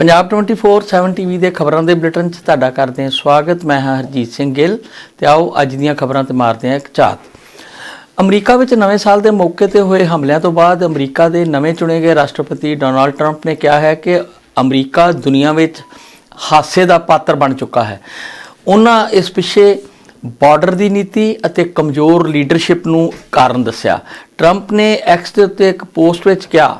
Punjab 24/7 TV ਦੇ ਖਬਰਾਂ ਦੇ ਬੁਲੇਟਿਨ 'ਚ ਤੁਹਾਡਾ ਕਰਦੇ ਹਾਂ ਸਵਾਗਤ। ਮੈਂ ਹਾਂ ਹਰਜੀਤ ਸਿੰਘ ਗਿੱਲ ਤੇ ਆਓ ਅੱਜ ਦੀਆਂ ਖਬਰਾਂ ਤੇ ਮਾਰਦੇ ਹਾਂ ਇੱਕ ਝਾਤ ਅਮਰੀਕਾ ਵਿੱਚ ਨਵੇਂ ਸਾਲ ਦੇ ਮੌਕੇ ਤੇ ਹੋਏ ਹਮਲਿਆਂ ਤੋਂ ਬਾਅਦ ਅਮਰੀਕਾ ਦੇ ਨਵੇਂ ਚੁਣੇ ਗਏ ਰਾਸ਼ਟਰਪਤੀ ਡੋਨਾਲਡ ਟਰੰਪ ਨੇ ਕਿਹਾ ਹੈ ਕਿ ਅਮਰੀਕਾ ਦੁਨੀਆ ਵਿੱਚ ਹਾਸੇ ਦਾ ਪਾਤਰ ਬਣ ਚੁੱਕਾ ਹੈ। ਉਹਨਾਂ ਇਸ ਪਿੱਛੇ ਬਾਰਡਰ ਦੀ ਨੀਤੀ ਅਤੇ ਕਮਜ਼ੋਰ ਲੀਡਰਸ਼ਿਪ ਨੂੰ ਕਾਰਨ ਦੱਸਿਆ। ਟਰੰਪ ਨੇ ਐਕਸ ਦੇ ਉੱਤੇ ਇੱਕ ਪੋਸਟ ਵਿੱਚ ਕਿਹਾ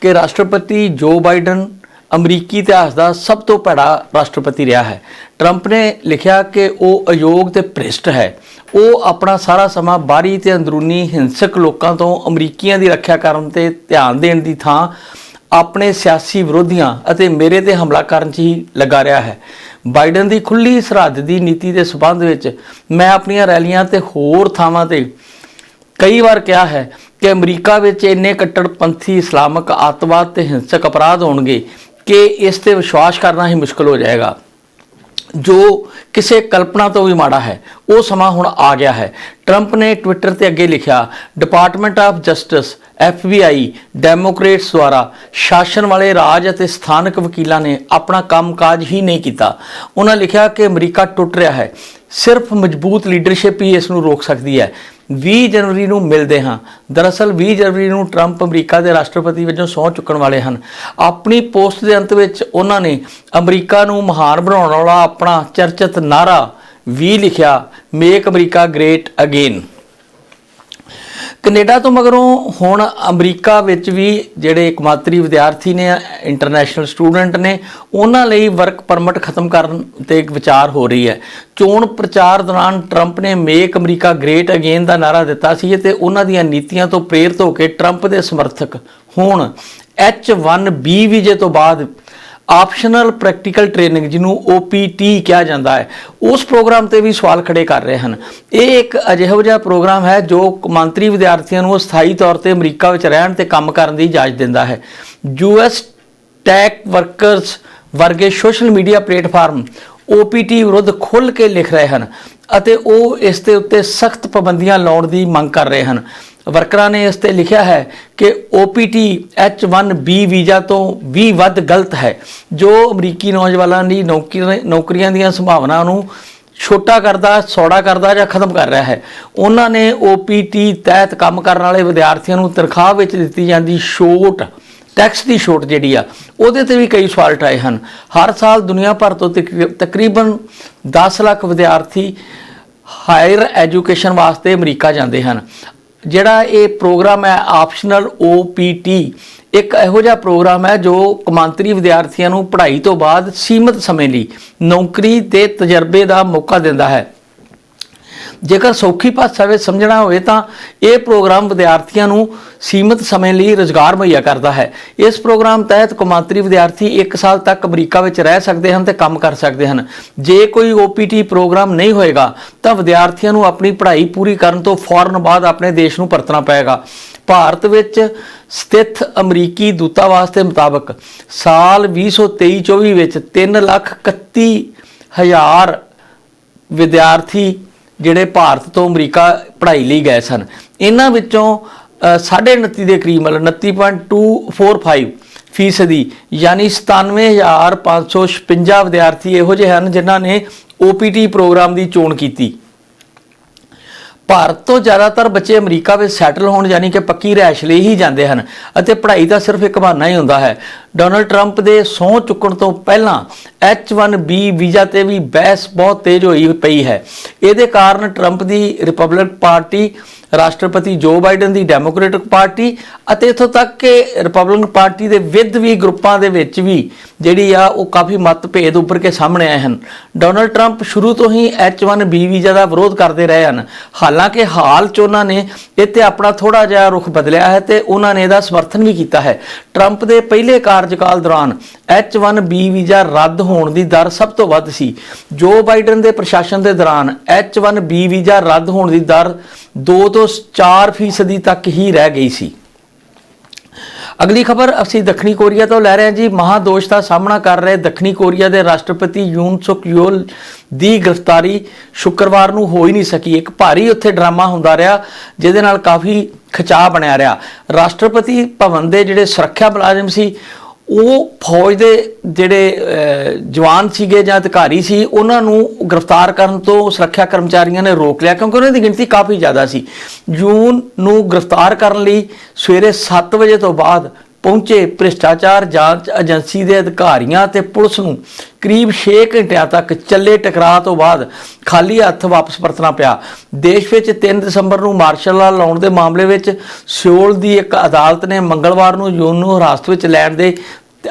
ਕਿ ਰਾਸ਼ਟਰਪਤੀ ਜੋ ਬਾਈਡਨ ਅਮਰੀਕੀ ਇਤਿਹਾਸ ਦਾ ਸਭ ਤੋਂ ਭੈੜਾ ਰਾਸ਼ਟਰਪਤੀ ਰਿਹਾ ਹੈ। ਟਰੰਪ ਨੇ ਲਿਖਿਆ ਕਿ ਉਹ ਅਯੋਗ ਤੇ ਭ੍ਰਿਸ਼ਟ ਹੈ। ਉਹ ਆਪਣਾ ਸਾਰਾ ਸਮਾਂ ਬਾਹਰੀ ਤੇ ਅੰਦਰੂਨੀ ਹਿੰਸਕ ਲੋਕਾਂ ਤੋਂ ਅਮਰੀਕੀਆਂ ਦੀ ਰੱਖਿਆ ਕਰਨ ਤੇ ਧਿਆਨ ਦੇਣ ਦੀ ਥਾਂ ਆਪਣੇ ਸਿਆਸੀ ਵਿਰੋਧੀਆਂ ਅਤੇ ਮੇਰੇ ਤੇ ਹਮਲਾ ਕਰਨ 'ਚ ਹੀ ਲੱਗਾ ਰਿਹਾ ਹੈ। ਬਾਈਡਨ ਦੀ ਖੁੱਲੀ ਸਰਹੱਦ ਦੀ ਨੀਤੀ ਦੇ ਸਬੰਧ ਵਿੱਚ ਮੈਂ ਆਪਣੀਆਂ ਰੈਲੀਆਂ ਤੇ ਹੋਰ ਥਾਵਾਂ ਤੇ ਕਈ ਵਾਰ ਕਿਹਾ ਹੈ ਕਿ ਅਮਰੀਕਾ ਵਿੱਚ ਇੰਨੇ ਕੱਟੜਪੰਥੀ ਇਸਲਾਮਿਕ ਅੱਤਵਾਦ ਤੇ ਹਿੰਸਕ ਅਪਰਾਧ ਹੋਣਗੇ। ਕਿ ਇਸ ਤੇ ਵਿਸ਼ਵਾਸ ਕਰਨਾ ਹੀ ਮੁਸ਼ਕਲ ਹੋ ਜਾਏਗਾ। ਜੋ ਕਿਸੇ ਕਲਪਨਾ ਤੋਂ ਵੀ ਮਾੜਾ ਹੈ, ਉਹ ਸਮਾਂ ਹੁਣ ਆ ਗਿਆ ਹੈ। ਟਰੰਪ ਨੇ ਟਵਿੱਟਰ ਤੇ ਅੱਗੇ ਲਿਖਿਆ department of justice FBI Democrats ਦੁਆਰਾ ਸ਼ਾਸਨ ਵਾਲੇ ਰਾਜ ਅਤੇ ਸਥਾਨਕ ਵਕੀਲਾਂ ਨੇ ਆਪਣਾ ਕੰਮਕਾਜ ਹੀ ਨਹੀਂ ਕੀਤਾ। ਉਹਨਾਂ ਲਿਖਿਆ ਕਿ ਅਮਰੀਕਾ ਟੁੱਟ ਰਿਹਾ ਹੈ। ਸਿਰਫ ਮਜ਼ਬੂਤ ਲੀਡਰਸ਼ਿਪ ਹੀ ਇਸ ਨੂੰ ਰੋਕ ਸਕਦੀ ਹੈ। 20 ਜਨਵਰੀ ਨੂੰ ਮਿਲਦੇ ਹਾਂ। ਦਰਅਸਲ 20 ਜਨਵਰੀ ਨੂੰ ਟਰੰਪ ਅਮਰੀਕਾ ਦੇ ਰਾਸ਼ਟਰਪਤੀ ਵਜੋਂ ਸਹੁੰ ਚੁੱਕਣ ਵਾਲੇ ਹਨ। ਆਪਣੀ ਪੋਸਟ ਦੇ ਅੰਤ ਵਿੱਚ ਉਹਨਾਂ ਨੇ ਅਮਰੀਕਾ ਨੂੰ ਮਹਾਨ ਬਣਾਉਣ ਵਾਲਾ ਆਪਣਾ ਚਰਚਿਤ ਨਾਰਾ ਵੀ ਲਿਖਿਆ make America great again Canada ਤੋਂ ਮਗਰੋਂ ਹੁਣ ਅਮਰੀਕਾ ਵਿੱਚ ਵੀ ਜਿਹੜੇ ਇਕਮਾਤਰੀ ਵਿਦਿਆਰਥੀ ਨੇ ਇੰਟਰਨੈਸ਼ਨਲ ਸਟੂਡੈਂਟ ਨੇ, ਉਹਨਾਂ ਲਈ ਵਰਕ ਪਰਮਿਟ ਖਤਮ ਕਰਨ ਤੇ ਇੱਕ ਵਿਚਾਰ ਹੋ ਰਹੀ ਹੈ। ਚੋਣ ਪ੍ਰਚਾਰ ਦੌਰਾਨ ਟਰੰਪ ਨੇ ਮੇਕ ਅਮਰੀਕਾ ਗ੍ਰੇਟ ਅਗੇਨ ਦਾ ਨਾਰਾ ਦਿੱਤਾ ਸੀ ਤੇ ਉਹਨਾਂ ਦੀਆਂ ਨੀਤੀਆਂ ਤੋਂ ਪ੍ਰੇਰਿਤ ਹੋ ਕੇ ਟਰੰਪ ਦੇ ਸਮਰਥਕ ਹੁਣ। H1B ਵੀਜ਼ੇ ਤੋਂ ਬਾਅਦ ਆਪਸ਼ਨਲ ਪ੍ਰੈਕਟੀਕਲ ਟ੍ਰੇਨਿੰਗ ਜਿਹਨੂੰ OPT ਕਿਹਾ ਜਾਂਦਾ ਹੈ। ਉਸ ਪ੍ਰੋਗਰਾਮ ਤੇ ਵੀ ਸਵਾਲ ਖੜੇ ਕਰ ਰਹੇ ਹਨ। ਇਹ ਇੱਕ ਅਜਿਹਾ ਜਿਹਾ ਪ੍ਰੋਗਰਾਮ ਹੈ ਜੋ ਕੌਮਾਂਤਰੀ ਵਿਦਿਆਰਥੀਆਂ ਨੂੰ ਸਥਾਈ ਤੌਰ ਤੇ ਅਮਰੀਕਾ ਵਿੱਚ ਰਹਿਣ ਤੇ ਕੰਮ ਕਰਨ ਦੀ ਇਜਾਜ਼ਤ ਦਿੰਦਾ ਹੈ। US ਟੈਕ ਵਰਕਰਸ ਵਰਗੇ ਸੋਸ਼ਲ ਮੀਡੀਆ ਪਲੇਟਫਾਰਮ OPT ਵਿਰੁੱਧ ਖੁੱਲ੍ਹ ਕੇ ਲਿਖ ਰਹੇ ਹਨ ਅਤੇ ਉਹ ਇਸ ਦੇ ਉੱਤੇ ਸਖਤ ਪਾਬੰਦੀਆਂ ਲਾਉਣ ਦੀ ਮੰਗ ਕਰ ਰਹੇ ਹਨ। ਵਰਕਰਾਂ ਨੇ ਇਸ ਤੇ ਲਿਖਿਆ ਹੈ ਕਿ OPT H1B ਵੀਜ਼ਾ ਤੋਂ ਵੀ ਵੱਧ ਗਲਤ ਹੈ, ਜੋ ਅਮਰੀਕੀ ਨੌਜਵਾਨਾਂ ਦੀ ਨੌਕਰੀ ਨੌਕਰੀਆਂ ਦੀਆਂ ਸੰਭਾਵਨਾਵਾਂ ਨੂੰ ਛੋਟਾ ਕਰਦਾ, ਸੌੜਾ ਕਰਦਾ ਜਾਂ ਖਤਮ ਕਰ ਰਿਹਾ ਹੈ। ਉਹਨਾਂ ਨੇ OPT ਤਹਿਤ ਕੰਮ ਕਰਨ ਵਾਲੇ ਵਿਦਿਆਰਥੀਆਂ ਨੂੰ ਤਨਖਾਹ ਵਿੱਚ ਦਿੱਤੀ ਜਾਂਦੀ ਛੋਟ, ਟੈਕਸ ਦੀ ਛੋਟ ਜਿਹੜੀ ਆ, ਉਹਦੇ ਤੇ ਵੀ ਕਈ ਸਵਾਲ ਉਠਾਏ ਹਨ। ਹਰ ਸਾਲ ਦੁਨੀਆ ਭਰ ਤੋਂ ਤਕਰੀ- ਤਕਰੀਬਨ 10 ਲੱਖ ਵਿਦਿਆਰਥੀ ਹਾਇਰ ਐਜੂਕੇਸ਼ਨ ਵਾਸਤੇ ਅਮਰੀਕਾ ਜਾਂਦੇ ਹਨ। ਜਿਹੜਾ ਇਹ ਪ੍ਰੋਗਰਾਮ ਹੈ ਆਪਸ਼ਨਲ OPT ਇੱਕ ਇਹੋ ਜਿਹਾ ਪ੍ਰੋਗਰਾਮ ਹੈ ਜੋ ਕਮਾਂਤਰੀ ਵਿਦਿਆਰਥੀਆਂ ਨੂੰ ਪੜ੍ਹਾਈ ਤੋਂ ਬਾਅਦ ਸੀਮਤ ਸਮੇਂ ਲਈ ਨੌਕਰੀ ਤੇ ਤਜਰਬੇ ਦਾ ਮੌਕਾ ਦਿੰਦਾ ਹੈ। ਜੇਕਰ ਸੌਖੀ ਭਾਸ਼ਾ ਵਿੱਚ ਸਮਝਣਾ ਹੋਵੇ ਤਾਂ ਇਹ ਪ੍ਰੋਗਰਾਮ ਵਿਦਿਆਰਥੀਆਂ ਨੂੰ ਸੀਮਤ ਸਮੇਂ ਲਈ ਰੋਜ਼ਗਾਰ ਮੁਹੱਈਆ ਕਰਦਾ ਹੈ। ਇਸ ਪ੍ਰੋਗਰਾਮ ਤਹਿਤ ਕੌਮਾਂਤਰੀ ਵਿਦਿਆਰਥੀ 1 ਸਾਲ ਤੱਕ ਅਮਰੀਕਾ ਵਿੱਚ ਰਹਿ ਸਕਦੇ ਹਨ ਤੇ ਕੰਮ ਕਰ ਸਕਦੇ ਹਨ। ਜੇ ਕੋਈ OPT ਪ੍ਰੋਗਰਾਮ ਨਹੀਂ ਹੋਏਗਾ, ਤਾਂ ਵਿਦਿਆਰਥੀਆਂ ਨੂੰ ਆਪਣੀ ਪੜ੍ਹਾਈ ਪੂਰੀ ਕਰਨ ਤੋਂ ਫੌਰਨ ਬਾਅਦ ਆਪਣੇ ਦੇਸ਼ ਨੂੰ ਪਰਤਣਾ ਪਏਗਾ। ਭਾਰਤ ਵਿੱਚ ਸਥਿਤ ਅਮਰੀਕੀ ਦੂਤਾਵਾਸ ਦੇ ਮੁਤਾਬਕ ਸਾਲ 2023-24 ਵਿੱਚ 3 ਲੱਖ 31 ਹਜ਼ਾਰ ਵਿਦਿਆਰਥੀ ਜਿਹੜੇ ਭਾਰਤ ਤੋਂ ਅਮਰੀਕਾ ਪੜ੍ਹਾਈ ਲਈ ਗਏ ਸਨ, ਇਹਨਾਂ ਵਿੱਚੋਂ ਸਾਢੇ 29 ਦੇ ਕਰੀਬ ਮਤਲਬ 29.245 ਫੀਸਦੀ, ਯਾਨੀ 97556 ਵਿਦਿਆਰਥੀ ਇਹੋ ਜਿਹੇ ਹਨ ਜਿਨ੍ਹਾਂ ਨੇ OPT ਪ੍ਰੋਗਰਾਮ ਦੀ ਚੋਣ ਕੀਤੀ। ਭਾਰਤ ਤੋਂ ਜ਼ਿਆਦਾਤਰ ਬੱਚੇ ਅਮਰੀਕਾ ਵਿੱਚ ਸੈਟਲ ਹੋਣ ਯਾਨੀ ਕਿ ਪੱਕੀ ਰਹਿائش ਲਈ ਹੀ ਜਾਂਦੇ ਹਨ ਅਤੇ ਪੜ੍ਹਾਈ ਦਾ ਸਿਰਫ ਇੱਕ ਬਹਾਨਾ ਹੀ ਹੁੰਦਾ ਹੈ। ਡੋਨਲਡ ਟਰੰਪ ਦੇ ਸਹੁੰ ਚੁੱਕਣ ਤੋਂ ਪਹਿਲਾਂ H1B ਵੀਜ਼ਾ ਤੇ ਵੀ ਬਹਿਸ ਬਹੁਤ ਤੇਜ਼ ਹੋਈ ਪਈ ਹੈ। ਇਹਦੇ ਕਾਰਨ ਟਰੰਪ ਦੀ ਰਿਪਬਲਿਕ ਪਾਰਟੀ ਰਾਸ਼ਟਰਪਤੀ ਜੋ ਬਾਈਡਨ ਦੀ ਡੈਮੋਕ੍ਰੈਟਿਕ ਪਾਰਟੀ ਅਤੇ ਇਥੋਂ ਤੱਕ ਕਿ ਰਿਪਬਲਿਕਨ ਪਾਰਟੀ ਦੇ ਵਿਦ ਵੀ ਗਰੁੱਪਾਂ ਦੇ ਵਿੱਚ ਵੀ ਜਿਹੜੀ ਆ ਉਹ ਕਾਫੀ ਮਤਭੇਦ ਉੱਪਰ ਕੇ ਸਾਹਮਣੇ ਆਏ ਹਨ। ਡੋਨਲਡ ਟਰੰਪ ਸ਼ੁਰੂ ਤੋਂ ਹੀ H1B ਵੀਜ਼ਾ ਦਾ ਵਿਰੋਧ ਕਰਦੇ ਰਹੇ ਹਨ। ਹਾਲਾਂਕਿ ਹਾਲ ਚ ਉਹਨਾਂ ਨੇ ਇੱਥੇ ਆਪਣਾ ਥੋੜਾ ਜਿਹਾ ਰੁਖ ਬਦਲਿਆ ਹੈ ਤੇ ਉਹਨਾਂ ਨੇ ਇਹਦਾ ਸਮਰਥਨ ਵੀ ਕੀਤਾ ਹੈ। ਟਰੰਪ ਦੇ ਪਹਿਲੇ ਕਾਰਜਕਾਲ ਦੌਰਾਨ H1B ਵੀਜ਼ਾ ਰੱਦ ਹੋਣ ਦੀ ਦਰ ਸਭ ਤੋਂ ਵੱਧ ਸੀ। ਜੋ ਬਾਈਡਨ ਦੇ ਪ੍ਰਸ਼ਾਸਨ ਦੇ ਦੌਰਾਨ H1B ਵੀਜ਼ਾ ਰੱਦ ਹੋਣ ਦੀ ਦਰ 2 ਤੋਂ 4 ਫੀਸਦੀ ਤੱਕ ਹੀ ਰਹਿ ਗਈ ਸੀ। ਅਗਲੀ ਖਬਰ, ਅਸੀਂ ਦੱਖਣੀ ਕੋਰੀਆ ਤੋਂ ਲੈ ਰਹੇ ਹਾਂ ਜੀ। ਮਹਾਦੋਸ਼ ਦਾ ਸਾਹਮਣਾ ਕਰ ਰਹੇ ਦੱਖਣੀ ਕੋਰੀਆ ਦੇ ਰਾਸ਼ਟਰਪਤੀ ਯੂਨ ਸੁਕ ਯੋਲ ਦੀ ਗ੍ਰਿਫਤਾਰੀ ਸ਼ੁੱਕਰਵਾਰ ਨੂੰ ਹੋ ਹੀ ਨਹੀਂ ਸਕੀ। ਇੱਕ ਭਾਰੀ ਉੱਥੇ ਡਰਾਮਾ ਹੁੰਦਾ ਰਿਹਾ, ਜਿਹਦੇ ਨਾਲ ਕਾਫੀ ਖਿਚਾਅ ਬਣਿਆ ਰਿਹਾ। ਰਾਸ਼ਟਰਪਤੀ ਭਵਨ ਦੇ ਜਿਹੜੇ ਸੁਰੱਖਿਆ ਮੁਲਾਜ਼ਮ ਸੀ ਉਹ ਫੌਜ ਦੇ ਜਿਹੜੇ ਜਵਾਨ ਸੀਗੇ ਜਾਂ ਅਧਿਕਾਰੀ ਸੀ, ਉਹਨਾਂ ਨੂੰ ਗ੍ਰਿਫਤਾਰ ਕਰਨ ਤੋਂ ਸੁਰੱਖਿਆ ਕਰਮਚਾਰੀਆਂ ਨੇ ਰੋਕ ਲਿਆ ਕਿਉਂਕਿ ਉਹਨਾਂ ਦੀ ਗਿਣਤੀ ਕਾਫੀ ਜ਼ਿਆਦਾ ਸੀ। ਜੂਨ ਨੂੰ ਗ੍ਰਿਫਤਾਰ ਕਰਨ ਲਈ ਸਵੇਰੇ 7 ਵਜੇ ਤੋਂ ਬਾਅਦ ਪਹੁੰਚੇ ਭ੍ਰਿਸ਼ਟਾਚਾਰ ਜਾਂਚ ਏਜੰਸੀ ਦੇ ਅਧਿਕਾਰੀਆਂ ਤੇ ਪੁਲਿਸ ਨੂੰ ਕਰੀਬ 6 ਘੰਟਿਆਂ ਤੱਕ ਚੱਲੇ ਟਕਰਾਅ ਤੋਂ ਬਾਅਦ ਖਾਲੀ ਹੱਥ ਵਾਪਸ ਪਰਤਣਾ ਪਿਆ। ਦੇਸ਼ ਵਿੱਚ 3 ਦਸੰਬਰ ਨੂੰ ਮਾਰਸ਼ਲ ਲਾ ਲਾਉਣ ਦੇ ਮਾਮਲੇ ਵਿੱਚ ਸਿਓਲ ਦੀ ਇੱਕ ਅਦਾਲਤ ਨੇ ਮੰਗਲਵਾਰ ਨੂੰ ਜੂਨ ਨੂੰ ਹਿਰਾਸਤ ਵਿੱਚ ਲੈਣ ਦੇ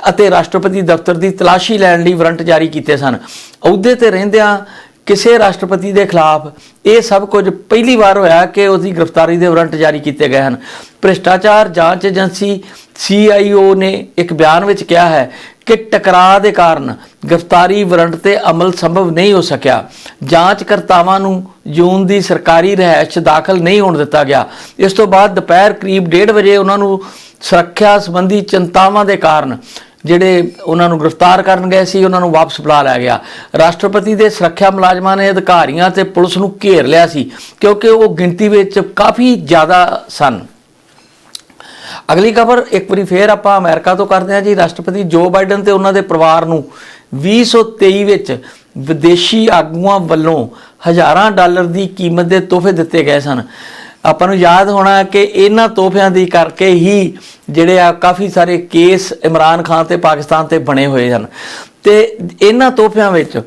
ਅਤੇ ਰਾਸ਼ਟਰਪਤੀ ਦਫ਼ਤਰ ਦੀ ਤਲਾਸ਼ੀ ਲੈਣ ਲਈ ਵਾਰੰਟ ਜਾਰੀ ਕੀਤੇ ਸਨ। ਅਹੁਦੇ ਤੇ ਰਹਿੰਦਿਆਂ ਕਿਸੇ ਰਾਸ਼ਟਰਪਤੀ ਦੇ ਖਿਲਾਫ ਇਹ ਸਭ ਕੁਝ ਪਹਿਲੀ ਵਾਰ ਹੋਇਆ ਕਿ ਉਸ ਦੀ ਗ੍ਰਿਫਤਾਰੀ ਦੇ ਵਾਰੰਟ ਜਾਰੀ ਕੀਤੇ ਗਏ ਹਨ। ਭ੍ਰਿਸ਼ਟਾਚਾਰ ਜਾਂਚ ਏਜੰਸੀ CIO ਨੇ ਇੱਕ ਬਿਆਨ ਵਿੱਚ ਕਿਹਾ ਹੈ ਕਿ ਟਕਰਾਅ ਦੇ ਕਾਰਨ ਗ੍ਰਿਫਤਾਰੀ ਵਾਰੰਟ ਤੇ ਅਮਲ ਸੰਭਵ ਨਹੀਂ ਹੋ ਸਕਿਆ। ਜਾਂਚਕਰਤਾਵਾਂ ਨੂੰ ਜੂਨ ਦੀ ਸਰਕਾਰੀ ਰਿਹਾਇਸ਼ 'ਚ ਦਾਖਲ ਨਹੀਂ ਹੋਣ ਦਿੱਤਾ ਗਿਆ। ਇਸ ਤੋਂ ਬਾਅਦ ਦੁਪਹਿਰ ਕਰੀਬ 1:30 ਵਜੇ ਉਹਨਾਂ ਨੂੰ ਸੁਰੱਖਿਆ ਸੰਬੰਧੀ ਚਿੰਤਾਵਾਂ ਦੇ ਕਾਰਨ ਜਿਹੜੇ ਉਹਨਾਂ ਨੂੰ ਗ੍ਰਿਫਤਾਰ ਕਰਨ ਗਏ ਸੀ, ਉਹਨਾਂ ਨੂੰ ਵਾਪਸ ਬੁਲਾ ਲਿਆ ਗਿਆ। ਰਾਸ਼ਟਰਪਤੀ ਦੇ ਸੁਰੱਖਿਆ ਮੁਲਾਜ਼ਮਾਂ ਨੇ ਅਧਿਕਾਰੀਆਂ ਤੇ ਪੁਲਿਸ ਨੂੰ ਘੇਰ ਲਿਆ ਸੀ, ਕਿਉਂਕਿ ਉਹ ਗਿਣਤੀ ਵਿੱਚ ਕਾਫੀ ਜ਼ਿਆਦਾ ਸਨ। ਅਗਲੀ ਖਬਰ, ਇੱਕ ਵਾਰੀ ਫੇਰ ਆਪਾਂ ਅਮਰੀਕਾ ਤੋਂ ਕਰਦੇ ਹਾਂ ਜੀ। ਰਾਸ਼ਟਰਪਤੀ ਜੋ ਬਾਈਡਨ ਤੇ ਉਹਨਾਂ ਦੇ ਪਰਿਵਾਰ ਨੂੰ 2023 ਵਿੱਚ ਵਿਦੇਸ਼ੀ ਆਗੂਆਂ ਵੱਲੋਂ ਹਜ਼ਾਰਾਂ ਡਾਲਰ ਦੀ ਕੀਮਤ ਦੇ ਤੋਹਫੇ ਦਿੱਤੇ ਗਏ ਸਨ। ਆਪਾਂ ਨੂੰ ਯਾਦ ਹੋਣਾ ਕਿ ਇਹਨਾਂ ਤੋਹਫਿਆਂ ਦੀ ਕਰਕੇ ਹੀ ਜਿਹੜੇ ਆ ਕਾਫੀ ਸਾਰੇ ਕੇਸ ਇਮਰਾਨ ਖਾਨ ਤੇ ਪਾਕਿਸਤਾਨ ਤੇ ਬਣੇ ਹੋਏ ਹਨ। ਤੇ ਇਹਨਾਂ ਤੋਹਫਿਆਂ ਵਿੱਚ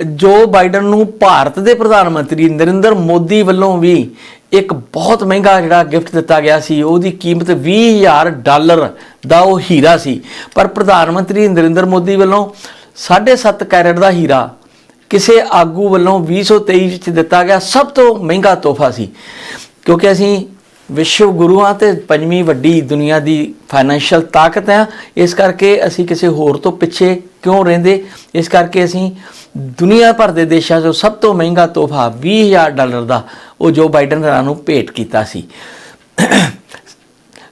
ਜੋ ਬਾਈਡਨ ਨੂੰ ਭਾਰਤ ਦੇ ਪ੍ਰਧਾਨ ਮੰਤਰੀ ਨਰਿੰਦਰ ਮੋਦੀ ਵੱਲੋਂ ਵੀ ਇੱਕ ਬਹੁਤ ਮਹਿੰਗਾ ਜਿਹੜਾ ਗਿਫਟ ਦਿੱਤਾ ਗਿਆ ਸੀ, ਉਹਦੀ ਕੀਮਤ 20000 ਡਾਲਰ ਦਾ ਉਹ ਹੀਰਾ ਸੀ। ਪਰ ਪ੍ਰਧਾਨ ਮੰਤਰੀ ਨਰਿੰਦਰ ਮੋਦੀ ਵੱਲੋਂ 7.5 ਕੈਰਟ ਦਾ ਹੀਰਾ ਕਿਸੇ ਆਗੂ ਵੱਲੋਂ 2023 ਵਿੱਚ ਦਿੱਤਾ ਗਿਆ ਸਭ ਤੋਂ ਮਹਿੰਗਾ ਤੋਹਫਾ ਸੀ। ਕਿਉਂਕਿ ਅਸੀਂ ਵਿਸ਼ਵ ਗੁਰੂਆਂ ਤੇ ਪੰਜਵੀਂ ਵੱਡੀ ਦੁਨੀਆ ਦੀ ਫਾਈਨੈਂਸ਼ੀਅਲ ਤਾਕਤ ਹੈ, ਇਸ ਕਰਕੇ ਅਸੀਂ ਕਿਸੇ ਹੋਰ ਤੋਂ ਪਿੱਛੇ ਕਿਉਂ ਰਹਿੰਦੇ? ਇਸ ਕਰਕੇ ਅਸੀਂ ਦੁਨੀਆ ਭਰ ਦੇ ਦੇਸ਼ਾਂ 'ਚੋਂ ਸਭ ਤੋਂ ਮਹਿੰਗਾ ਤੋਹਫਾ 20000 ਡਾਲਰ ਦਾ ਉਹ ਜੋ ਬਾਈਡਨ ਹਰਾਂ ਨੂੰ ਭੇਟ ਕੀਤਾ ਸੀ।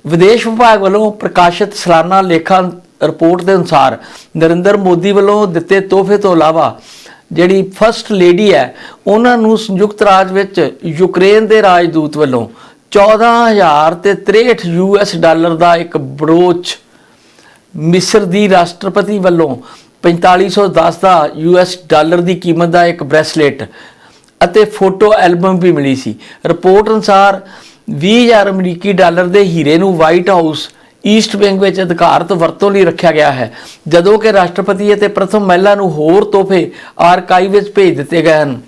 ਵਿਦੇਸ਼ ਵਿਭਾਗ ਵੱਲੋਂ ਪ੍ਰਕਾਸ਼ਿਤ ਸਾਲਾਨਾ ਲੇਖਾ ਰਿਪੋਰਟ ਦੇ ਅਨੁਸਾਰ ਨਰਿੰਦਰ ਮੋਦੀ ਵੱਲੋਂ ਦਿੱਤੇ ਤੋਹਫੇ ਤੋਂ ਇਲਾਵਾ ਜਿਹੜੀ ਫਰਸਟ ਲੇਡੀ ਹੈ, ਉਹਨਾਂ ਨੂੰ ਸੰਯੁਕਤ ਰਾਜ ਵਿੱਚ ਯੂਕਰੇਨ ਦੇ ਰਾਜਦੂਤ ਵੱਲੋਂ 14000 ਤੇ 63 ਯੂਐਸ ਡਾਲਰ ਦਾ ਇੱਕ ਬਰੋਚ ਮਿਸਰ ਦੀ ਰਾਸ਼ਟਰਪਤੀ ਵੱਲੋਂ 4510 ਦਾ ਯੂਐਸ ਡਾਲਰ ਦੀ ਕੀਮਤ ਦਾ ਇੱਕ ਬ੍ਰੈਸਲੇਟ ਅਤੇ ਫੋਟੋ ਐਲਬਮ ਵੀ ਮਿਲੀ ਸੀ। ਰਿਪੋਰਟ ਅਨੁਸਾਰ 20000 ਅਮਰੀਕੀ ਡਾਲਰ ਦੇ ਹੀਰੇ ਨੂੰ ਵਾਈਟ ਹਾਊਸ, ਈਸਟ ਵਿੰਗ ਵਿੱਚ ਅਧਿਕਾਰਤ ਵਰਤੋਂ ਲਈ ਰੱਖਿਆ ਗਿਆ ਹੈ, ਜਦੋਂ ਕਿ ਰਾਸ਼ਟਰਪਤੀ ਅਤੇ ਪ੍ਰਥਮ ਮਹਿਲਾ ਨੂੰ ਹੋਰ ਤੋਹਫੇ ਆਰਕਾਈਵ ਵਿੱਚ ਭੇਜ ਦਿੱਤੇ ਗਏ ਹਨ।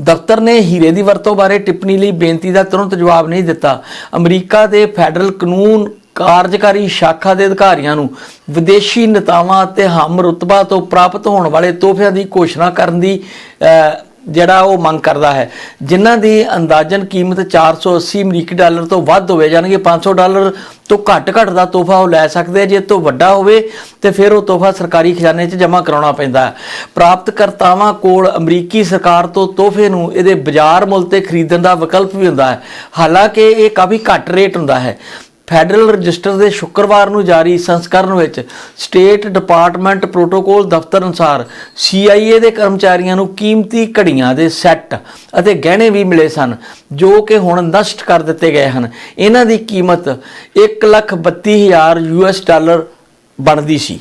ਦਫ਼ਤਰ ਨੇ ਹੀਰੇ ਦੀ ਵਰਤੋਂ ਬਾਰੇ ਟਿੱਪਣੀ ਲਈ ਬੇਨਤੀ ਦਾ ਤੁਰੰਤ ਜਵਾਬ ਨਹੀਂ ਦਿੱਤਾ। ਅਮਰੀਕਾ ਦੇ ਫੈਡਰਲ ਕਾਨੂੰਨ ਕਾਰਜਕਾਰੀ ਸ਼ਾਖਾ ਦੇ ਅਧਿਕਾਰੀਆਂ ਨੂੰ ਵਿਦੇਸ਼ੀ ਨੇਤਾਵਾਂ ਅਤੇ ਹਮ ਰੁਤਬਾ ਤੋਂ ਪ੍ਰਾਪਤ ਹੋਣ ਵਾਲੇ ਤੋਹਫਿਆਂ ਦੀ ਘੋਸ਼ਣਾ ਕਰਨ ਦੀ ਜਿਹੜਾ ਉਹ ਮੰਗ ਕਰਦਾ ਹੈ। ਜਿਨ੍ਹਾਂ ਦੀ ਅੰਦਾਜ਼ਨ ਕੀਮਤ 480 ਅਮਰੀਕੀ ਡਾਲਰ ਤੋਂ ਵੱਧ ਹੋਵੇ ਜਾਣਗੇ 500 ਡਾਲਰ ਤੋਂ ਘੱਟ ਘੱਟ ਦਾ ਤੋਹਫਾ ਉਹ ਲੈ ਸਕਦੇ ਆ। ਜੇ ਤੋਂ ਵੱਡਾ ਹੋਵੇ, ਤੇ ਫਿਰ ਉਹ ਤੋਹਫਾ ਸਰਕਾਰੀ ਖਜ਼ਾਨੇ 'ਚ ਜਮ੍ਹਾਂ ਕਰਾਉਣਾ ਪੈਂਦਾ ਹੈ। ਪ੍ਰਾਪਤਕਰਤਾਵਾਂ ਕੋਲ ਅਮਰੀਕੀ ਸਰਕਾਰ ਤੋਂ ਤੋਹਫੇ ਨੂੰ ਇਹਦੇ ਬਾਜ਼ਾਰ ਮੁੱਲ ਤੇ ਖਰੀਦਣ ਦਾ ਵਿਕਲਪ ਵੀ ਹੁੰਦਾ ਹੈ। ਹਾਲਾਂਕਿ ਇਹ ਕਾਫੀ ਘੱਟ ਰੇਟ ਹੁੰਦਾ ਹੈ। ਫੈਡਰਲ ਰਜਿਸਟਰ ਦੇ ਸ਼ੁੱਕਰਵਾਰ ਨੂੰ ਜਾਰੀ ਸੰਸਕਰਨ ਵਿੱਚ ਸਟੇਟ ਡਿਪਾਰਟਮੈਂਟ ਪ੍ਰੋਟੋਕੋਲ ਦਫ਼ਤਰ ਅਨੁਸਾਰ CIA ਦੇ ਕਰਮਚਾਰੀਆਂ ਨੂੰ ਕੀਮਤੀ ਘੜੀਆਂ ਦੇ ਸੈੱਟ ਅਤੇ ਗਹਿਣੇ ਵੀ ਮਿਲੇ ਸਨ, ਜੋ ਕਿ ਹੁਣ ਨਸ਼ਟ ਕਰ ਦਿੱਤੇ ਗਏ ਹਨ। ਇਹਨਾਂ ਦੀ ਕੀਮਤ 132000 ਯੂਐਸ ਡਾਲਰ ਬਣਦੀ ਸੀ।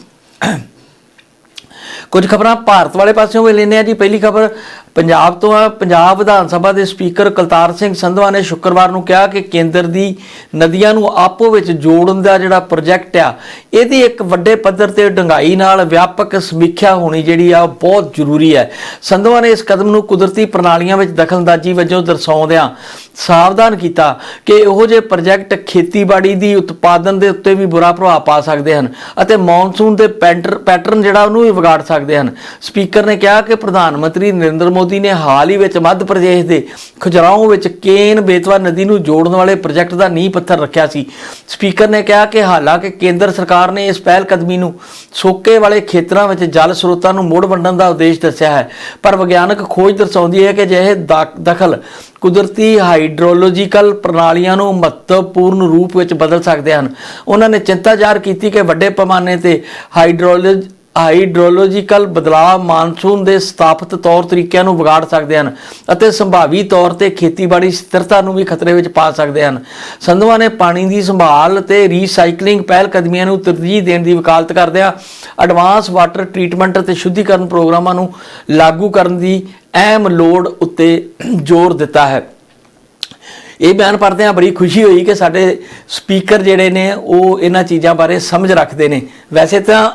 ਕੁਝ ਖਬਰਾਂ ਭਾਰਤ ਵਾਲੇ ਪਾਸਿਓਂ ਵੀ ਲੈਨੇ ਆ ਜੀ। ਪਹਿਲੀ ਖਬਰ ਪੰਜਾਬ ਤੋਂ ਆ, ਪੰਜਾਬ ਵਿਧਾਨ ਸਭਾ ਦੇ ਸਪੀਕਰ ਕਲਤਾਰ ਸਿੰਘ ਸੰਧਵਾ ਨੇ ਸ਼ੁੱਕਰਵਾਰ ਨੂੰ ਕਿਹਾ ਕਿ ਕੇਂਦਰ ਦੀ ਨਦੀਆਂ ਨੂੰ ਆਪੋ ਵਿੱਚ ਜੋੜਨ ਦਾ ਜਿਹੜਾ ਪ੍ਰੋਜੈਕਟ ਆ, ਇਹਦੀ ਇੱਕ ਵੱਡੇ ਪੱਧਰ ਤੇ ਡੰਗਾਈ ਨਾਲ ਵਿਆਪਕ ਸਮੀਖਿਆ ਹੋਣੀ ਜਿਹੜੀ ਆ, ਉਹ ਬਹੁਤ ਜ਼ਰੂਰੀ ਹੈ। ਸੰਧਵਾ ਨੇ ਇਸ ਕਦਮ ਨੂੰ ਕੁਦਰਤੀ ਪ੍ਰਣਾਲੀਆਂ ਵਿੱਚ ਦਖਲਅੰਦਾਜ਼ੀ ਵਜੋਂ ਦਰਸਾਉਂਦਿਆਂ ਸਾਵਧਾਨ ਕੀਤਾ ਕਿ ਇਹੋ ਜਿਹੇ ਪ੍ਰੋਜੈਕਟ ਖੇਤੀਬਾੜੀ ਦੀ ਉਤਪਾਦਨ ਦੇ ਉੱਤੇ ਵੀ ਬੁਰਾ ਪ੍ਰਭਾਵ ਪਾ ਸਕਦੇ ਹਨ ਅਤੇ ਮੌਨਸੂਨ ਦੇ ਪੈਟਰ- ਪੈਟਰਨ ਜਿਹੜਾ ਉਹਨੂੰ ਵੀ ਵਿਗਾੜ ਸਕਦੇ ਹਨ। ਸਪੀਕਰ ਨੇ ਕਿਹਾ ਕਿ ਪ੍ਰਧਾਨ ਮੰਤਰੀ ਨਰਿੰਦਰ ਮੋਦੀ ਨੇ ਹਾਲ ਹੀ ਵਿੱਚ ਮੱਧ ਪ੍ਰਦੇਸ਼ ਦੇ ਖਜਰਾਓ ਵਿੱਚ ਕੇਨ ਬੇਤਵਾ ਨਦੀ ਨੂੰ ਜੋੜਨ ਵਾਲੇ ਪ੍ਰੋਜੈਕਟ ਦਾ ਨੀਂਹ ਪੱਥਰ ਰੱਖਿਆ ਸੀ। ਸਪੀਕਰ ਨੇ ਕਿਹਾ ਕਿ ਹਾਲਾਂਕਿ ਕੇਂਦਰ ਸਰਕਾਰ ਨੇ ਇਸ ਪਹਿਲ ਕਦਮੀ ਨੂੰ ਸੋਕੇ ਵਾਲੇ ਖੇਤਰਾਂ ਵਿੱਚ ਜਲ ਸਰੋਤਾਂ ਨੂੰ ਮੁੜ ਵੰਡਣ ਦਾ ਉਦੇਸ਼ ਦੱਸਿਆ ਹੈ। ਪਰ ਵਿਗਿਆਨਕ ਖੋਜ ਦਰਸਾਉਂਦੀ ਹੈ ਕਿ ਅਜਿਹੇ ਦਾ- ਦਖਲ ਕੁਦਰਤੀ ਹਾਈਡਰੋਲੋਜੀਕਲ ਪ੍ਰਣਾਲੀਆਂ ਨੂੰ ਮਹੱਤਵਪੂਰਨ ਰੂਪ ਵਿੱਚ ਬਦਲ ਸਕਦੇ ਹਨ। ਉਹਨਾਂ ਨੇ ਚਿੰਤਾ ਜ਼ਾਹਰ ਕੀਤੀ ਕਿ ਵੱਡੇ ਪੈਮਾਨੇ ਤੇ ਹਾਈਡਰੋਲੋਜ ਹਾਈਡਰੋਲੋਜੀਕਲ ਬਦਲਾਅ ਮਾਨਸੂਨ ਦੇ ਸਥਾਪਿਤ ਤੌਰ ਤਰੀਕਿਆਂ ਨੂੰ ਵਿਗਾੜ ਸਕਦੇ ਹਨ ਅਤੇ ਸੰਭਾਵੀ ਤੌਰ ਤੇ ਖੇਤੀਬਾੜੀ ਸਥਿਰਤਾ ਨੂੰ ਵੀ ਖਤਰੇ ਵਿੱਚ ਪਾ ਸਕਦੇ ਹਨ। ਸੰਧਵਾ ਨੇ ਪਾਣੀ ਦੀ ਸੰਭਾਲ ਤੇ ਰੀਸਾਈਕਲਿੰਗ ਪਹਿਲ ਕਦਮੀਆਂ ਨੂੰ ਤਰਜੀਹ ਦੇਣ ਦੀ ਵਕਾਲਤ ਕਰਦਿਆਂ ਐਡਵਾਂਸ ਵਾਟਰ ਟ੍ਰੀਟਮੈਂਟ ਅਤੇ ਸ਼ੁੱਧੀਕਰਨ ਪ੍ਰੋਗਰਾਮਾਂ ਨੂੰ ਲਾਗੂ ਕਰਨ ਦੀ ਅਹਿਮ ਲੋੜ ਉੱਤੇ ਜ਼ੋਰ ਦਿੱਤਾ ਹੈ। ਇਹ ਬਿਆਨ ਪੜ੍ਹਦਿਆਂ ਬੜੀ ਖੁਸ਼ੀ ਹੋਈ ਕਿ ਸਾਡੇ ਸਪੀਕਰ ਜਿਹੜੇ ਨੇ, ਉਹ ਇਹਨਾਂ ਚੀਜ਼ਾਂ ਬਾਰੇ ਸਮਝ ਰੱਖਦੇ ਨੇ। ਵੈਸੇ ਤਾਂ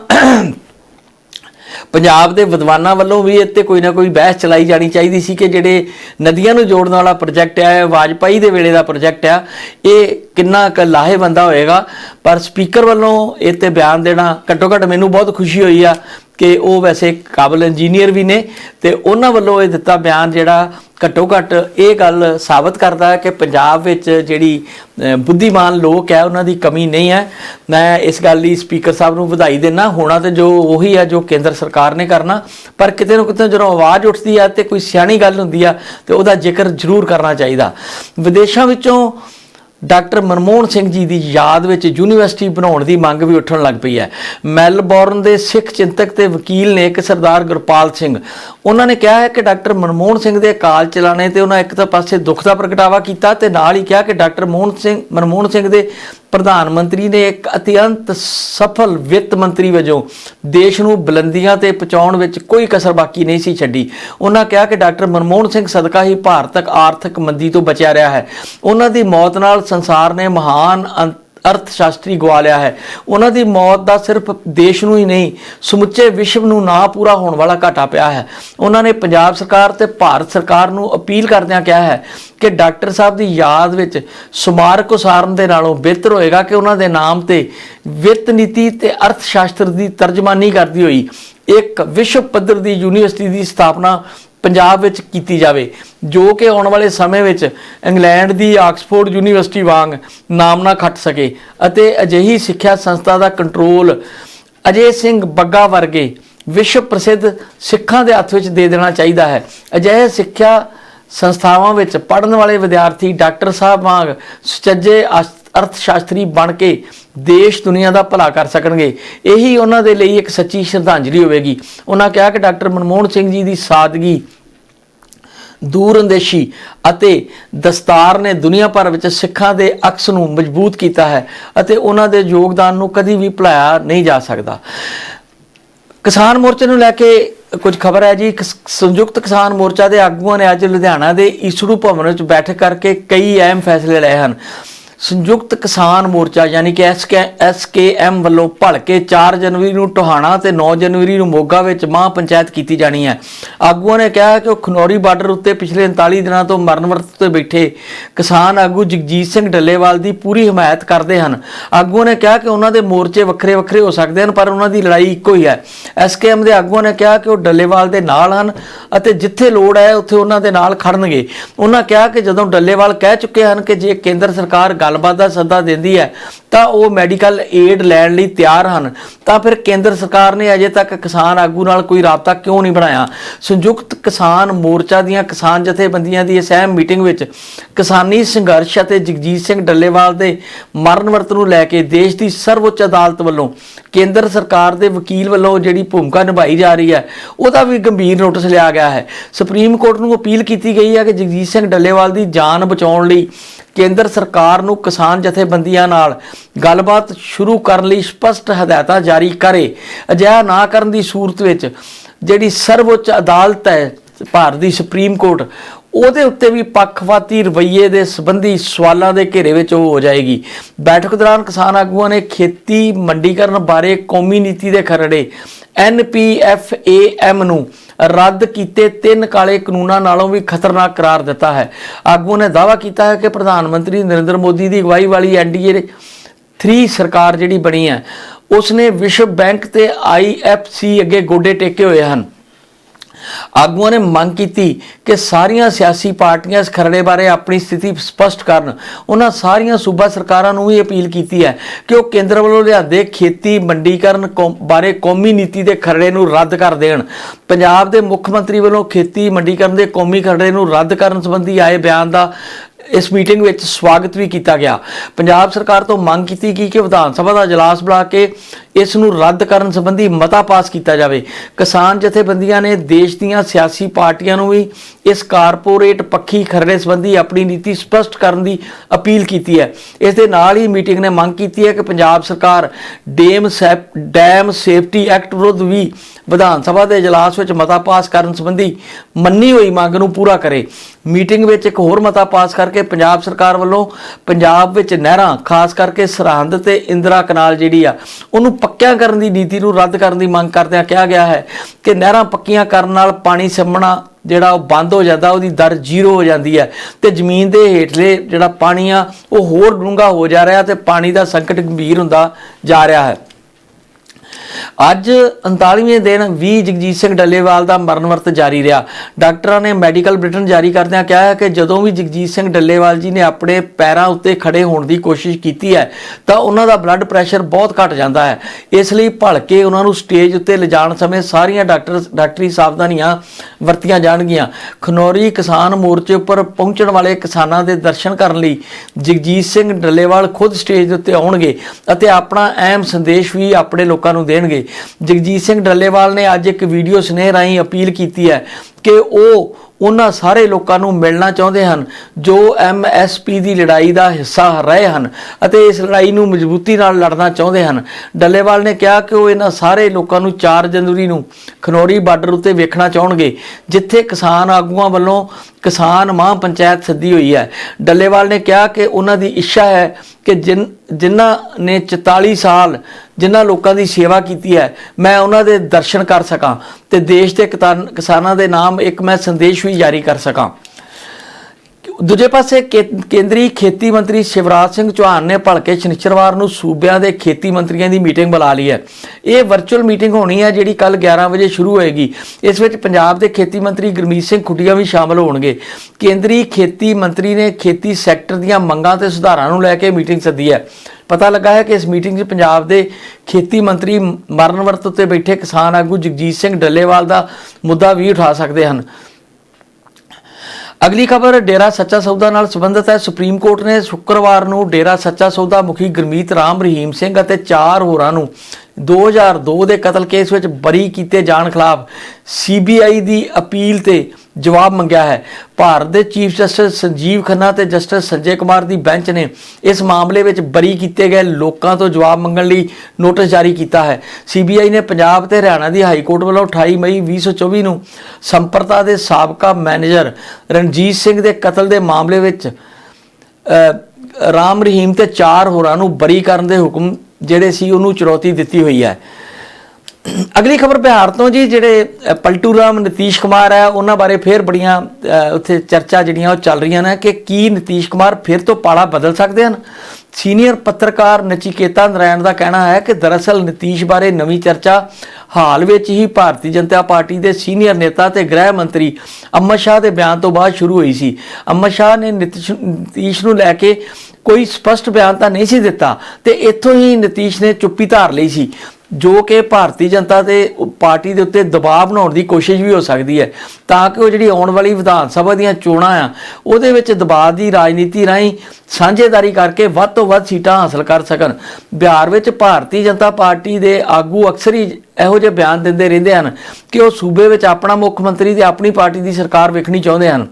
ਪੰਜਾਬ ਦੇ ਵਿਦਵਾਨਾਂ ਵੱਲੋਂ ਵੀ ਇੱਥੇ ਕੋਈ ਨਾ ਕੋਈ ਬਹਿਸ ਚਲਾਈ ਜਾਣੀ ਚਾਹੀਦੀ ਸੀ ਕਿ ਜਿਹੜੇ ਨਦੀਆਂ ਨੂੰ ਜੋੜਨ ਵਾਲਾ ਪ੍ਰੋਜੈਕਟ ਹੈ ਵਾਜਪਾਈ ਦੇ ਵੇਲੇ ਦਾ ਪ੍ਰੋਜੈਕਟ ਆ, ਇਹ ਕਿੰਨਾ ਕੁ ਲਾਹੇਵੰਦਾ ਹੋਏਗਾ? ਪਰ ਸਪੀਕਰ ਵੱਲੋਂ ਇਹ ਤੇ ਬਿਆਨ ਦੇਣਾ ਘੱਟੋ ਘੱਟ ਮੈਨੂੰ ਬਹੁਤ ਖੁਸ਼ੀ ਹੋਈ ਆ। ਕਿ ਉਹ ਵੈਸੇ ਕਾਬਲ ਇੰਜੀਨੀਅਰ ਵੀ ਨੇ ਤੇ ਉਹਨਾਂ ਵੱਲੋਂ ਇਹ ਦਿੱਤਾ ਬਿਆਨ ਜਿਹੜਾ ਘੱਟੋ ਘੱਟ ਇਹ ਗੱਲ ਸਾਬਤ ਕਰਦਾ ਹੈ ਕਿ ਪੰਜਾਬ ਵਿੱਚ ਜਿਹੜੀ ਬੁੱਧੀਮਾਨ ਲੋਕ ਹੈ, ਉਹਨਾਂ ਦੀ ਕਮੀ ਨਹੀਂ ਹੈ। ਮੈਂ ਇਸ ਗੱਲ ਲਈ ਸਪੀਕਰ ਸਾਹਿਬ ਨੂੰ ਵਧਾਈ ਦੇਣਾ ਹੋਣਾ ਤੇ ਜੋ ਉਹੀ ਹੈ ਜੋ ਕੇਂਦਰ ਸਰਕਾਰ ਨੇ ਕਰਨਾ, ਪਰ ਕਿਤੇ ਨਾ ਕਿਤੇ ਜਦੋਂ ਆਵਾਜ਼ ਉੱਠਦੀ ਹੈ ਤੇ ਕੋਈ ਸਿਆਣੀ ਗੱਲ ਹੁੰਦੀ ਆ ਤੇ ਉਹਦਾ ਜ਼ਿਕਰ ਜ਼ਰੂਰ ਕਰਨਾ ਚਾਹੀਦਾ। ਵਿਦੇਸ਼ਾਂ ਵਿੱਚੋਂ ਡਾਕਟਰ ਮਨਮੋਹਨ ਸਿੰਘ ਜੀ ਦੀ ਯਾਦ ਵਿੱਚ ਯੂਨੀਵਰਸਿਟੀ ਬਣਾਉਣ ਦੀ ਮੰਗ ਵੀ ਉੱਠਣ ਲੱਗ ਪਈ ਹੈ। ਮੈਲਬੌਰਨ ਦੇ ਸਿੱਖ ਚਿੰਤਕ ਤੇ ਵਕੀਲ ਨੇ ਇੱਕ ਸਰਦਾਰ ਗੁਰਪਾਲ ਸਿੰਘ। ਉਹਨਾਂ ਨੇ ਕਿਹਾ ਹੈ ਕਿ ਡਾਕਟਰ ਮਨਮੋਹਨ ਸਿੰਘ ਦੇ ਅਕਾਲ ਚਲਾਣੇ ਤੇ ਉਹਨਾਂ ਇੱਕ ਤਾਂ ਪਾਸੇ ਦੁੱਖ ਦਾ ਪ੍ਰਗਟਾਵਾ ਕੀਤਾ ਤੇ ਨਾਲ ਹੀ ਕਿਹਾ ਕਿ ਡਾਕਟਰ ਮੋਹਨ ਸਿੰਘ ਮਨਮੋਹਨ ਸਿੰਘ ਦੇ ਪ੍ਰਧਾਨ ਮੰਤਰੀ ਨੇ ਇੱਕ ਅਤਿਅੰਤ ਸਫਲ ਵਿੱਤ ਮੰਤਰੀ ਵਜੋਂ ਦੇਸ਼ ਨੂੰ ਬੁਲੰਦੀਆਂ ਤੇ ਪਹੁੰਚਾਉਣ ਵਿੱਚ ਕੋਈ ਕਸਰ ਬਾਕੀ ਨਹੀਂ ਸੀ ਛੱਡੀ। ਉਹਨਾਂ ਕਿਹਾ ਕਿ ਡਾਕਟਰ ਮਨਮੋਹਨ ਸਿੰਘ ਸਦਕਾ ਹੀ ਭਾਰਤ ਆਰਥਿਕ ਮੰਦੀ ਤੋਂ ਬਚਿਆ ਰਿਹਾ ਹੈ। ਉਹਨਾਂ ਦੀ ਮੌਤ ਨਾਲ ਸੰਸਾਰ ਨੇ ਮਹਾਨ ਅੰਤ ਅਰਥ ਸ਼ਾਸਤਰੀ ਗਵਾ ਲਿਆ ਹੈ। ਉਹਨਾਂ ਦੀ ਮੌਤ ਦਾ ਸਿਰਫ ਦੇਸ਼ ਨੂੰ ਹੀ ਨਹੀਂ, ਸਮੁੱਚੇ ਵਿਸ਼ਵ ਨੂੰ ਨਾ ਪੂਰਾ ਹੋਣ ਵਾਲਾ ਘਾਟਾ ਪਿਆ ਹੈ। ਉਹਨਾਂ ਨੇ ਪੰਜਾਬ ਸਰਕਾਰ ਤੇ ਭਾਰਤ ਸਰਕਾਰ ਨੂੰ ਅਪੀਲ ਕਰਦਿਆਂ ਕਿਹਾ ਹੈ ਕਿ ਡਾਕਟਰ ਸਾਹਿਬ ਦੀ ਯਾਦ ਵਿੱਚ ਸਮਾਰਕ ਉਸਾਰਨ ਦੇ ਨਾਲੋਂ ਬਿਹਤਰ ਹੋਏਗਾ ਕਿ ਉਹਨਾਂ ਦੇ ਨਾਮ ਤੇ ਵਿੱਤ ਨੀਤੀ ਤੇ ਅਰਥ ਸ਼ਾਸਤਰ ਦੀ ਤਰਜਮਾਨੀ ਕਰਦੀ ਹੋਈ ਇੱਕ ਵਿਸ਼ਵ ਪੱਧਰ ਦੀ ਯੂਨੀਵਰਸਿਟੀ ਦੀ ਸਥਾਪਨਾ ਪੰਜਾਬ ਵਿੱਚ ਕੀਤੀ ਜਾਵੇ, ਜੋ ਕਿ ਆਉਣ ਵਾਲੇ ਸਮੇਂ ਵਿੱਚ ਇੰਗਲੈਂਡ ਦੀ ਆਕਸਫੋਰਡ ਯੂਨੀਵਰਸਿਟੀ ਵਾਂਗ ਨਾਮ ਨਾ ਖੱਟ ਸਕੇ ਅਤੇ ਅਜਿਹੀ ਸਿੱਖਿਆ ਸੰਸਥਾ ਦਾ ਕੰਟਰੋਲ ਅਜੇ ਸਿੰਘ ਬੱਗਾ ਵਰਗੇ ਵਿਸ਼ਵ ਪ੍ਰਸਿੱਧ ਸਿੱਖਾਂ ਦੇ ਹੱਥ ਵਿੱਚ ਦੇ ਦੇਣਾ ਚਾਹੀਦਾ ਹੈ। ਅਜਿਹੇ ਸਿੱਖਿਆ ਸੰਸਥਾਵਾਂ ਵਿੱਚ ਪੜ੍ਹਨ ਵਾਲੇ ਵਿਦਿਆਰਥੀ ਡਾਕਟਰ ਸਾਹਿਬ ਵਾਂਗ ਸੁਚੱਜੇ ਅਸ- ਅਰਥ ਸ਼ਾਸਤਰੀ ਬਣ ਕੇ ਦੇਸ਼, ਦੁਨੀਆ ਦਾ ਭਲਾ ਕਰ ਸਕਣਗੇ। ਇਹੀ ਉਹਨਾਂ ਦੇ ਲਈ ਇੱਕ ਸੱਚੀ ਸ਼ਰਧਾਂਜਲੀ ਹੋਵੇਗੀ। ਉਹਨਾਂ ਕਿਹਾ ਕਿ ਡਾਕਟਰ ਮਨਮੋਹਨ ਸਿੰਘ ਜੀ ਦੀ ਸਾਦਗੀ, ਦੂਰਅੰਦੇਸ਼ੀ ਅਤੇ ਦਸਤਾਰ ਨੇ ਦੁਨੀਆ ਭਰ ਵਿੱਚ ਸਿੱਖਾਂ ਦੇ ਅਕਸ ਨੂੰ ਮਜ਼ਬੂਤ ਕੀਤਾ ਹੈ ਅਤੇ ਉਹਨਾਂ ਦੇ ਯੋਗਦਾਨ ਨੂੰ ਕਦੀ ਵੀ ਭੁਲਾਇਆ ਨਹੀਂ ਜਾ ਸਕਦਾ। ਕਿਸਾਨ ਮੋਰਚੇ ਨੂੰ ਲੈ ਕੇ ਕੁਝ ਖਬਰ ਹੈ ਜੀ। ਸੰਯੁਕਤ ਕਿਸਾਨ ਮੋਰਚਾ ਦੇ ਆਗੂਆਂ ਨੇ ਅੱਜ ਲੁਧਿਆਣਾ ਦੇ ਈਸੜੂ ਭਵਨ ਵਿੱਚ ਬੈਠਕ ਕਰਕੇ ਕਈ ਅਹਿਮ ਫੈਸਲੇ ਲਏ ਹਨ। ਸੰਯੁਕਤ ਕਿਸਾਨ ਮੋਰਚਾ ਯਾਨੀ ਕਿ ਐਸਕੇਐਮ ਵੱਲੋਂ ਭਲਕੇ 4 ਜਨਵਰੀ ਨੂੰ ਟੋਹਾਣਾ ਤੇ 9 ਜਨਵਰੀ ਨੂੰ ਮੋਗਾ ਵਿੱਚ ਮਹਾਂ ਪੰਚਾਇਤ ਕੀਤੀ ਜਾਣੀ ਹੈ। ਆਗੂਆਂ ਨੇ ਕਿਹਾ ਕਿ ਉਹ ਖਨੌਰੀ ਬਾਰਡਰ ਉੱਤੇ ਪਿਛਲੇ 39 ਦਿਨਾਂ ਤੋਂ ਮਰਨ ਵਰਤ ਤੇ ਬੈਠੇ ਕਿਸਾਨ ਆਗੂ ਜਗਜੀਤ ਸਿੰਘ ਡੱਲੇਵਾਲ ਦੀ ਪੂਰੀ ਹਮਾਇਤ ਕਰਦੇ ਹਨ। ਆਗੂਆਂ ਨੇ ਕਿਹਾ ਕਿ ਉਹਨਾਂ ਦੇ ਮੋਰਚੇ ਵੱਖਰੇ ਵੱਖਰੇ ਹੋ ਸਕਦੇ ਹਨ, ਪਰ ਉਹਨਾਂ ਦੀ ਲੜਾਈ ਇੱਕੋ ਹੀ ਹੈ। ਐਸਕੇਐਮ ਦੇ ਆਗੂਆਂ ਨੇ ਕਿਹਾ ਕਿ ਉਹ ਡੱਲੇਵਾਲ ਦੇ ਨਾਲ ਹਨ ਅਤੇ ਜਿੱਥੇ ਲੋੜ ਹੈ ਉੱਥੇ ਉਹਨਾਂ ਦੇ ਨਾਲ ਖੜਨਗੇ। ਉਹਨਾਂ ਕਿਹਾ ਕਿ ਜਦੋਂ ਡੱਲੇਵਾਲ ਕਹਿ ਚੁੱਕੇ ਹਨ ਕਿ ਜੇ ਕੇਂਦਰ ਸਰਕਾਰ ਗੱਲ ਗੱਲਬਾਤ ਦਾ ਸੱਦਾ ਦਿੰਦੀ ਹੈ, ਤਾਂ ਉਹ ਮੈਡੀਕਲ ਏਡ ਲੈਣ ਲਈ ਤਿਆਰ ਹਨ। ਤਾਂ ਫਿਰ ਕੇਂਦਰ ਸਰਕਾਰ ਨੇ ਅਜੇ ਤੱਕ ਕਿਸਾਨ ਆਗੂ ਨਾਲ ਕੋਈ ਰਾਬਤਾ ਕਿਉਂ ਨਹੀਂ ਬਣਾਇਆ? ਸੰਯੁਕਤ ਕਿਸਾਨ ਮੋਰਚਾ ਦੀਆਂ ਕਿਸਾਨ ਜਥੇਬੰਦੀਆਂ ਦੀ ਇਸ ਅਹਿਮ ਮੀਟਿੰਗ ਵਿੱਚ ਕਿਸਾਨੀ ਸੰਘਰਸ਼ ਅਤੇ ਜਗਜੀਤ ਸਿੰਘ ਡੱਲੇਵਾਲ ਦੇ ਮਰਨ ਵਰਤ ਨੂੰ ਲੈ ਕੇ ਦੇਸ਼ ਦੀ ਸਰਵਉੱਚ ਅਦਾਲਤ ਵੱਲੋਂ ਕੇਂਦਰ ਸਰਕਾਰ ਦੇ ਵਕੀਲ ਵੱਲੋਂ ਜਿਹੜੀ ਭੂਮਿਕਾ ਨਿਭਾਈ ਜਾ ਰਹੀ ਹੈ, ਉਹਦਾ ਵੀ ਗੰਭੀਰ ਨੋਟਿਸ ਲਿਆ ਗਿਆ ਹੈ। ਸੁਪਰੀਮ ਕੋਰਟ ਨੂੰ ਅਪੀਲ ਕੀਤੀ ਗਈ ਹੈ ਕਿ ਜਗਜੀਤ ਸਿੰਘ ਡੱਲੇਵਾਲ ਦੀ ਜਾਨ ਬਚਾਉਣ ਲਈ ਕੇਂਦਰ ਸਰਕਾਰ ਨੂੰ ਕਿਸਾਨ ਜਥੇਬੰਦੀਆਂ ਨਾਲ ਗੱਲਬਾਤ ਸ਼ੁਰੂ ਕਰਨ ਲਈ ਸਪਸ਼ਟ ਹਦਾਇਤਾਂ ਜਾਰੀ ਕਰੇ। ਅਜਿਹਾ ਨਾ ਕਰਨ ਦੀ ਸੂਰਤ ਵਿੱਚ ਜਿਹੜੀ ਸਰਵਉੱਚ ਅਦਾਲਤ ਹੈ, ਭਾਰਤ ਦੀ ਸੁਪਰੀਮ ਕੋਰਟ, ਉਹਦੇ ਉੱਤੇ ਵੀ ਪੱਖਪਾਤੀ ਰਵੱਈਏ ਦੇ ਸੰਬੰਧੀ ਸਵਾਲਾਂ ਦੇ ਘੇਰੇ ਵਿੱਚ ਉਹ ਹੋ ਜਾਏਗੀ। ਬੈਠਕ ਦੌਰਾਨ ਕਿਸਾਨ ਆਗੂਆਂ ਨੇ ਖੇਤੀ ਮੰਡੀਕਰਨ ਬਾਰੇ ਕੌਮੀ ਨੀਤੀ ਦੇ ਖਰੜੇ ਐਨਪੀਐਫਏਐਮ ਨੂੰ ਰੱਦ ਕੀਤੇ ਤਿੰਨ ਕਾਲੇ ਕਾਨੂੰਨਾਂ ਨਾਲੋਂ ਵੀ ਖਤਰਨਾਕ ਕਰਾਰ ਦਿੱਤਾ ਹੈ। ਆਗੂ ਨੇ ਦਾਅਵਾ ਕੀਤਾ ਹੈ ਕਿ ਪ੍ਰਧਾਨ ਮੰਤਰੀ ਨਰਿੰਦਰ ਮੋਦੀ ਦੀ ਅਗਵਾਈ ਵਾਲੀ ਐਨਡੀਏ 3 ਸਰਕਾਰ ਜਿਹੜੀ ਬਣੀ ਹੈ ਉਸ ਨੇ ਵਿਸ਼ਵ ਬੈਂਕ ਤੇ ਆਈਐਫਸੀ ਅੱਗੇ ਗੋਡੇ ਟੇਕੇ ਹੋਏ ਹਨ। ਆਗੂਆਂ ਨੇ ਮੰਗ ਕੀਤੀ ਕਿ ਸਾਰੀਆਂ ਸਿਆਸੀ ਪਾਰਟੀਆਂ ਇਸ ਖਰੜੇ ਬਾਰੇ ਆਪਣੀ ਸਥਿਤੀ ਸਪਸ਼ਟ ਕਰਨ। ਉਹਨਾਂ ਸਾਰੀਆਂ ਸੂਬਾ ਸਰਕਾਰਾਂ ਨੂੰ ਵੀ ਅਪੀਲ ਕੀਤੀ ਹੈ ਕਿ ਉਹ ਕੇਂਦਰ ਵੱਲੋਂ ਲਿਆਂਦੇ ਖੇਤੀ ਮੰਡੀਕਰਨ ਕੌਮ- ਬਾਰੇ ਕੌਮੀ ਨੀਤੀ ਦੇ ਖਰੜੇ ਨੂੰ ਰੱਦ ਕਰ ਦੇਣ। ਪੰਜਾਬ ਦੇ ਮੁੱਖ ਮੰਤਰੀ ਵੱਲੋਂ ਖੇਤੀ ਮੰਡੀਕਰਨ ਦੇ ਕੌਮੀ ਖਰੜੇ ਨੂੰ ਰੱਦ ਕਰਨ ਸੰਬੰਧੀ ਆਏ ਬਿਆਨ ਦਾ ਇਸ ਮੀਟਿੰਗ ਵਿੱਚ ਸਵਾਗਤ ਵੀ ਕੀਤਾ ਗਿਆ। ਪੰਜਾਬ ਸਰਕਾਰ ਤੋਂ ਮੰਗ ਕੀਤੀ ਗਈ ਕਿ ਵਿਧਾਨ ਸਭਾ ਦਾ ਇਜਲਾਸ ਬੁਲਾ ਕੇ ਇਸ ਨੂੰ ਰੱਦ ਕਰਨ ਸੰਬੰਧੀ ਮਤਾ ਪਾਸ ਕੀਤਾ ਜਾਵੇ। ਕਿਸਾਨ ਜਥੇਬੰਦੀਆਂ ਨੇ ਦੇਸ਼ ਦੀਆਂ ਸਿਆਸੀ ਪਾਰਟੀਆਂ ਨੂੰ ਵੀ ਇਸ ਕਾਰਪੋਰੇਟ ਪੱਖੀ ਖਰੜੇ ਸੰਬੰਧੀ ਆਪਣੀ ਨੀਤੀ ਸਪਸ਼ਟ ਕਰਨ ਦੀ ਅਪੀਲ ਕੀਤੀ ਹੈ। ਇਸ ਦੇ ਨਾਲ ਹੀ ਮੀਟਿੰਗ ਨੇ ਮੰਗ ਕੀਤੀ ਹੈ ਕਿ ਪੰਜਾਬ ਸਰਕਾਰ ਡੇਮ ਸੈਪ ਡੈਮ ਸੇਫਟੀ ਐਕਟ ਵਿਰੁੱਧ ਵੀ ਵਿਧਾਨ ਸਭਾ ਦੇ ਇਜਲਾਸ ਵਿੱਚ ਮਤਾ ਪਾਸ ਕਰਨ ਸੰਬੰਧੀ ਮੰਨੀ ਹੋਈ ਮੰਗ ਨੂੰ ਪੂਰਾ ਕਰੇ। ਮੀਟਿੰਗ ਵਿੱਚ ਇੱਕ ਹੋਰ ਮਤਾ ਪਾਸ ਕਰਕੇ ਪੰਜਾਬ ਸਰਕਾਰ ਵੱਲੋਂ ਪੰਜਾਬ ਵਿੱਚ ਨਹਿਰਾਂ, ਖਾਸ ਕਰਕੇ ਸਰਹੰਦ ਤੇ ਇੰਦਰਾ ਕਨਾਲ ਜਿਹੜੀ ਆ, ਉਹਨੂੰ ਪੱਕਿਆਂ ਕਰਨ ਦੀ ਨੀਤੀ ਨੂੰ ਰੱਦ ਕਰਨ ਦੀ ਮੰਗ ਕਰਦਿਆਂ ਕਿਹਾ ਗਿਆ ਹੈ ਕਿ ਨਹਿਰਾਂ ਪੱਕੀਆਂ ਕਰਨ ਨਾਲ ਪਾਣੀ ਸੰਮਣਾ ਜਿਹੜਾ ਉਹ ਬੰਦ ਹੋ ਜਾਂਦਾ, ਉਹਦੀ ਦਰ ਜ਼ੀਰੋ ਹੋ ਜਾਂਦੀ ਹੈ ਤੇ ਜ਼ਮੀਨ ਦੇ ਹੇਠਲੇ ਜਿਹੜਾ ਪਾਣੀ ਆ, ਉਹ ਹੋਰ ਡੂੰਘਾ ਹੋ ਜਾ ਰਿਹਾ ਤੇ ਪਾਣੀ ਦਾ ਸੰਕਟ ਗੰਭੀਰ ਹੁੰਦਾ ਜਾ ਰਿਹਾ ਹੈ। ਅੱਜ 39ਵੇਂ ਦਿਨ ਵੀ ਜਗਜੀਤ ਸਿੰਘ ਡੱਲੇਵਾਲ ਦਾ ਮਰਨ ਵਰਤ ਜਾਰੀ ਰਿਹਾ। ਡਾਕਟਰਾਂ ਨੇ ਮੈਡੀਕਲ ਬੁਲੇਟਿਨ ਜਾਰੀ ਕਰਦਿਆਂ ਕਿਹਾ ਹੈ ਕਿ ਜਦੋਂ ਵੀ ਜਗਜੀਤ ਸਿੰਘ ਡੱਲੇਵਾਲ ਜੀ ਨੇ ਆਪਣੇ ਪੈਰਾਂ ਉੱਤੇ ਖੜੇ ਹੋਣ ਦੀ ਕੋਸ਼ਿਸ਼ ਕੀਤੀ ਹੈ, ਤਾਂ ਉਹਨਾਂ ਦਾ ਬਲੱਡ ਪ੍ਰੈਸ਼ਰ ਬਹੁਤ ਘਟ ਜਾਂਦਾ ਹੈ। ਇਸ ਲਈ ਭਲਕੇ ਉਹਨਾਂ ਨੂੰ ਸਟੇਜ ਉੱਤੇ ਲਿਜਾਣ ਸਮੇਂ ਸਾਰੀਆਂ ਡਾਕਟਰ, ਡਾਕਟਰੀ ਸਾਵਧਾਨੀਆਂ ਵਰਤੀਆਂ ਜਾਣਗੀਆਂ। ਖਨੌਰੀ ਕਿਸਾਨ ਮੋਰਚੇ ਉੱਪਰ ਪਹੁੰਚਣ ਵਾਲੇ ਕਿਸਾਨਾਂ ਦੇ ਦਰਸ਼ਨ ਕਰਨ ਲਈ ਜਗਜੀਤ ਸਿੰਘ ਡੱਲੇਵਾਲ ਖੁਦ ਸਟੇਜ ਦੇ ਉੱਤੇ ਆਉਣਗੇ ਅਤੇ ਆਪਣਾ ਅਹਿਮ ਸੰਦੇਸ਼ ਵੀ ਆਪਣੇ ਲੋਕਾਂ ਨੂੰ ਦੇਣਗੇ। ਜਗਜੀਤ ਸਿੰਘ ਡੱਲੇਵਾਲ ਨੇ ਅੱਜ ਇੱਕ ਵੀਡੀਓ ਸੁਨੇਹ ਰਾਹੀਂ ਅਪੀਲ ਕੀਤੀ ਹੈ ਕਿ ਉਹ ਉਹਨਾਂ ਸਾਰੇ ਲੋਕਾਂ ਨੂੰ ਮਿਲਣਾ ਚਾਹੁੰਦੇ ਹਨ, ਜੋ ਐਮਐਸਪੀ ਦੀ ਲੜਾਈ ਦਾ ਹਿੱਸਾ ਰਹੇ ਹਨ ਅਤੇ ਇਸ ਲੜਾਈ ਨੂੰ ਮਜ਼ਬੂਤੀ ਨਾਲ ਲੜਨਾ ਚਾਹੁੰਦੇ ਹਨ। ਡੱਲੇਵਾਲ ਨੇ ਕਿਹਾ ਕਿ ਉਹ ਇਹਨਾਂ ਸਾਰੇ ਲੋਕਾਂ ਨੂੰ 4 ਜਨਵਰੀ ਨੂੰ ਖਨੌਰੀ ਬਾਰਡਰ ਉੱਤੇ ਵੇਖਣਾ ਚਾਹਣਗੇ, ਜਿੱਥੇ ਕਿਸਾਨ ਆਗੂਆਂ ਵੱਲੋਂ ਕਿਸਾਨ ਮਹਾਂ ਪੰਚਾਇਤ ਸੱਦੀ ਹੋਈ ਹੈ। ਡੱਲੇਵਾਲ ਨੇ ਕਿਹਾ ਕਿ ਉਹਨਾਂ ਦੀ ਇੱਛਾ ਹੈ ਕਿ ਜਿਨ, ਜਿਨ੍ਹਾਂ ਨੇ 44 ਸਾਲ ਜਿਨ੍ਹਾਂ ਲੋਕਾਂ ਦੀ ਸੇਵਾ ਕੀਤੀ ਹੈ, ਮੈਂ ਉਹਨਾਂ ਦੇ ਦਰਸ਼ਨ ਕਰ ਸਕਾਂ ਤੇ ਦੇਸ਼ ਦੇ ਕਿਤਾਨ- ਕਿਸਾਨਾਂ ਦੇ ਨਾਮ ਇੱਕ ਮੈਂ ਸੰਦੇਸ਼ ਵੀ ਜਾਰੀ ਕਰ ਸਕਾਂ। ਦੂਜੇ ਪਾਸੇ ਕੇ- ਕੇਂਦਰੀ ਖੇਤੀ ਮੰਤਰੀ ਸ਼ਿਵਰਾਜ ਸਿੰਘ ਚੌਹਾਨ ਨੇ ਭਲਕੇ ਸ਼ਨੀਚਰਵਾਰ ਨੂੰ ਸੂਬਿਆਂ ਦੇ ਖੇਤੀ ਮੰਤਰੀਆਂ ਦੀ ਮੀਟਿੰਗ ਬੁਲਾ ਲਈ ਹੈ। ਇਹ ਵਰਚੁਅਲ ਮੀਟਿੰਗ ਹੋਣੀ ਹੈ ਜਿਹੜੀ ਕੱਲ 11 ਵਜੇ ਸ਼ੁਰੂ ਹੋਏਗੀ। ਇਸ ਵਿੱਚ ਪੰਜਾਬ ਦੇ ਖੇਤੀ ਮੰਤਰੀ ਗੁਰਮੀਤ ਸਿੰਘ ਖੁੱਡੀਆਂ ਵੀ ਸ਼ਾਮਲ ਹੋਣਗੇ। ਕੇਂਦਰੀ ਖੇਤੀ ਮੰਤਰੀ ਨੇ ਖੇਤੀ ਸੈਕਟਰ ਦੀਆਂ ਮੰਗਾਂ ਤੇ ਸੁਧਾਰਾਂ ਨੂੰ ਲੈ ਕੇ ਮੀਟਿੰਗ ਸੱਦੀ ਹੈ। ਪਤਾ ਲੱਗਾ ਹੈ ਕਿ ਇਸ ਮੀਟਿੰਗ 'ਚ ਪੰਜਾਬ ਦੇ ਖੇਤੀ ਮੰਤਰੀ ਮਰਨ ਵਰਤ ਉੱਤੇ ਬੈਠੇ ਕਿਸਾਨ ਆਗੂ ਜਗਜੀਤ ਸਿੰਘ ਡੱਲੇਵਾਲ ਦਾ ਮੁੱਦਾ ਵੀ ਉਠਾ ਸਕਦੇ ਹਨ। ਅਗਲੀ ਖਬਰ, ਡੇਰਾ ਸੱਚਾ ਸੌਦਾ ਨਾਲ ਸੰਬੰਧਿਤ ਹੈ। ਸੁਪਰੀਮ ਕੋਰਟ ਨੇ ਸ਼ੁੱਕਰਵਾਰ ਨੂੰ ਡੇਰਾ ਸੱਚਾ ਸੌਦਾ ਮੁਖੀ ਗੁਰਮੀਤ ਰਾਮ ਰਹੀਮ ਸਿੰਘ ਅਤੇ ਚਾਰ ਹੋਰਾਂ ਨੂੰ 2002 ਦੇ ਕਤਲ ਕੇਸ ਵਿੱਚ ਬਰੀ ਕੀਤੇ ਜਾਣ ਖਿਲਾਫ ਸੀਬੀਆਈ ਦੀ ਅਪੀਲ ਤੇ ਜਵਾਬ ਮੰਗਿਆ ਹੈ। ਭਾਰਤ ਦੇ ਚੀਫ ਜਸਟਿਸ ਸੰਜੀਵ ਖੰਨਾ ਤੇ ਜਸਟਿਸ ਸੰਜੇ ਕੁਮਾਰ ਦੀ ਬੈਂਚ ਨੇ ਇਸ ਮਾਮਲੇ ਵਿੱਚ ਬਰੀ ਕੀਤੇ ਗਏ ਲੋਕਾਂ ਤੋਂ ਜਵਾਬ ਮੰਗਣ ਲਈ ਨੋਟਿਸ ਜਾਰੀ ਕੀਤਾ ਹੈ। ਸੀਬੀਆਈ ਨੇ ਪੰਜਾਬ ਤੇ ਹਰਿਆਣਾ ਦੀ ਹਾਈ ਕੋਰਟ ਵੱਲੋਂ 28 ਮਈ 2024 ਨੂੰ ਸੰਪਰਤਾ ਦੇ ਸਾਬਕਾ ਮੈਨੇਜਰ ਰਣਜੀਤ ਸਿੰਘ ਦੇ ਕਤਲ ਦੇ ਮਾਮਲੇ ਵਿੱਚ ਰਾਮ ਰਹੀਮ ਤੇ ਚਾਰ ਹੋਰਾਂ ਨੂੰ ਬਰੀ ਕਰਨ ਦੇ ਹੁਕਮ ਜਿਹੜੇ ਸੀ ਉਹਨੂੰ ਚੁਣੌਤੀ ਦਿੱਤੀ ਹੋਈ ਹੈ। ਅਗਲੀ ਖਬਰ ਬਿਹਾਰ ਤੋਂ ਜੀ, ਜਿਹੜੇ ਪਲਟੂ ਰਾਮ ਨਤੀਸ਼ ਕੁਮਾਰ ਹੈ, ਉਹਨਾਂ ਬਾਰੇ ਫੇਰ ਬੜੀਆਂ ਉੱਥੇ ਚਰਚਾ ਜਿਹੜੀਆਂ ਉਹ ਚੱਲ ਰਹੀਆਂ ਨੇ ਕਿ ਕੀ ਨਤੀਸ਼ ਕੁਮਾਰ ਫਿਰ ਤੋਂ ਪਾਲਾ ਬਦਲ ਸਕਦੇ ਹਨ? ਸੀਨੀਅਰ ਪੱਤਰਕਾਰ ਨਚਿਕੇਤਾ ਨਰਾਇਣ ਦਾ ਕਹਿਣਾ ਹੈ ਕਿ ਦਰਅਸਲ ਨਤੀਸ਼ ਬਾਰੇ ਨਵੀਂ ਚਰਚਾ ਹਾਲ ਵਿੱਚ ਹੀ ਭਾਰਤੀ ਜਨਤਾ ਪਾਰਟੀ ਦੇ ਸੀਨੀਅਰ ਨੇਤਾ ਤੇ ਗ੍ਰਹਿ ਮੰਤਰੀ ਅਮਰ ਸ਼ਾਹ ਦੇ ਬਿਆਨ ਤੋਂ ਬਾਅਦ ਸ਼ੁਰੂ ਹੋਈ ਸੀ। ਅਮਰ ਸ਼ਾਹ ਨੇ ਨਤੀਸ਼ ਨਤੀਸ਼ ਨੂੰ ਲੈ ਕੇ ਕੋਈ ਸਪਸ਼ਟ ਬਿਆਨ ਤਾਂ ਨਹੀਂ ਸੀ ਦਿੱਤਾ ਤੇ ਇੱਥੋਂ ਹੀ ਨਤੀਸ਼ ਨੇ ਚੁੱਪੀ ਧਾਰ ਲਈ ਸੀ। ਜੋ ਕਿ ਭਾਰਤੀ ਜਨਤਾ ਤੇ ਪਾਰਟੀ ਦੇ ਉੱਤੇ ਦਬਾਅ ਬਣਾਉਣ ਦੀ ਕੋਸ਼ਿਸ਼ ਵੀ ਹੋ ਸਕਦੀ ਹੈ, ਤਾਂ ਕਿ ਉਹ ਜਿਹੜੀ ਆਉਣ ਵਾਲੀ ਵਿਧਾਨ ਸਭਾ ਦੀਆਂ ਚੋਣਾਂ ਆ, ਉਹਦੇ ਵਿੱਚ ਦਬਾਅ ਦੀ ਰਾਜਨੀਤੀ ਰਾਹੀਂ ਸਾਂਝੇਦਾਰੀ ਕਰਕੇ ਵੱਧ ਤੋਂ ਵੱਧ ਸੀਟਾਂ ਹਾਸਲ ਕਰ ਸਕਣ। ਬਿਹਾਰ ਵਿੱਚ ਭਾਰਤੀ ਜਨਤਾ ਪਾਰਟੀ ਦੇ ਆਗੂ ਅਕਸਰ ਹੀ ਇਹੋ ਜਿਹੇ ਬਿਆਨ ਦਿੰਦੇ ਰਹਿੰਦੇ ਹਨ ਕਿ ਉਹ ਸੂਬੇ ਵਿੱਚ ਆਪਣਾ ਮੁੱਖ ਮੰਤਰੀ ਤੇ ਆਪਣੀ ਪਾਰਟੀ ਦੀ ਸਰਕਾਰ ਵੇਖਣੀ ਚਾਹੁੰਦੇ ਹਨ।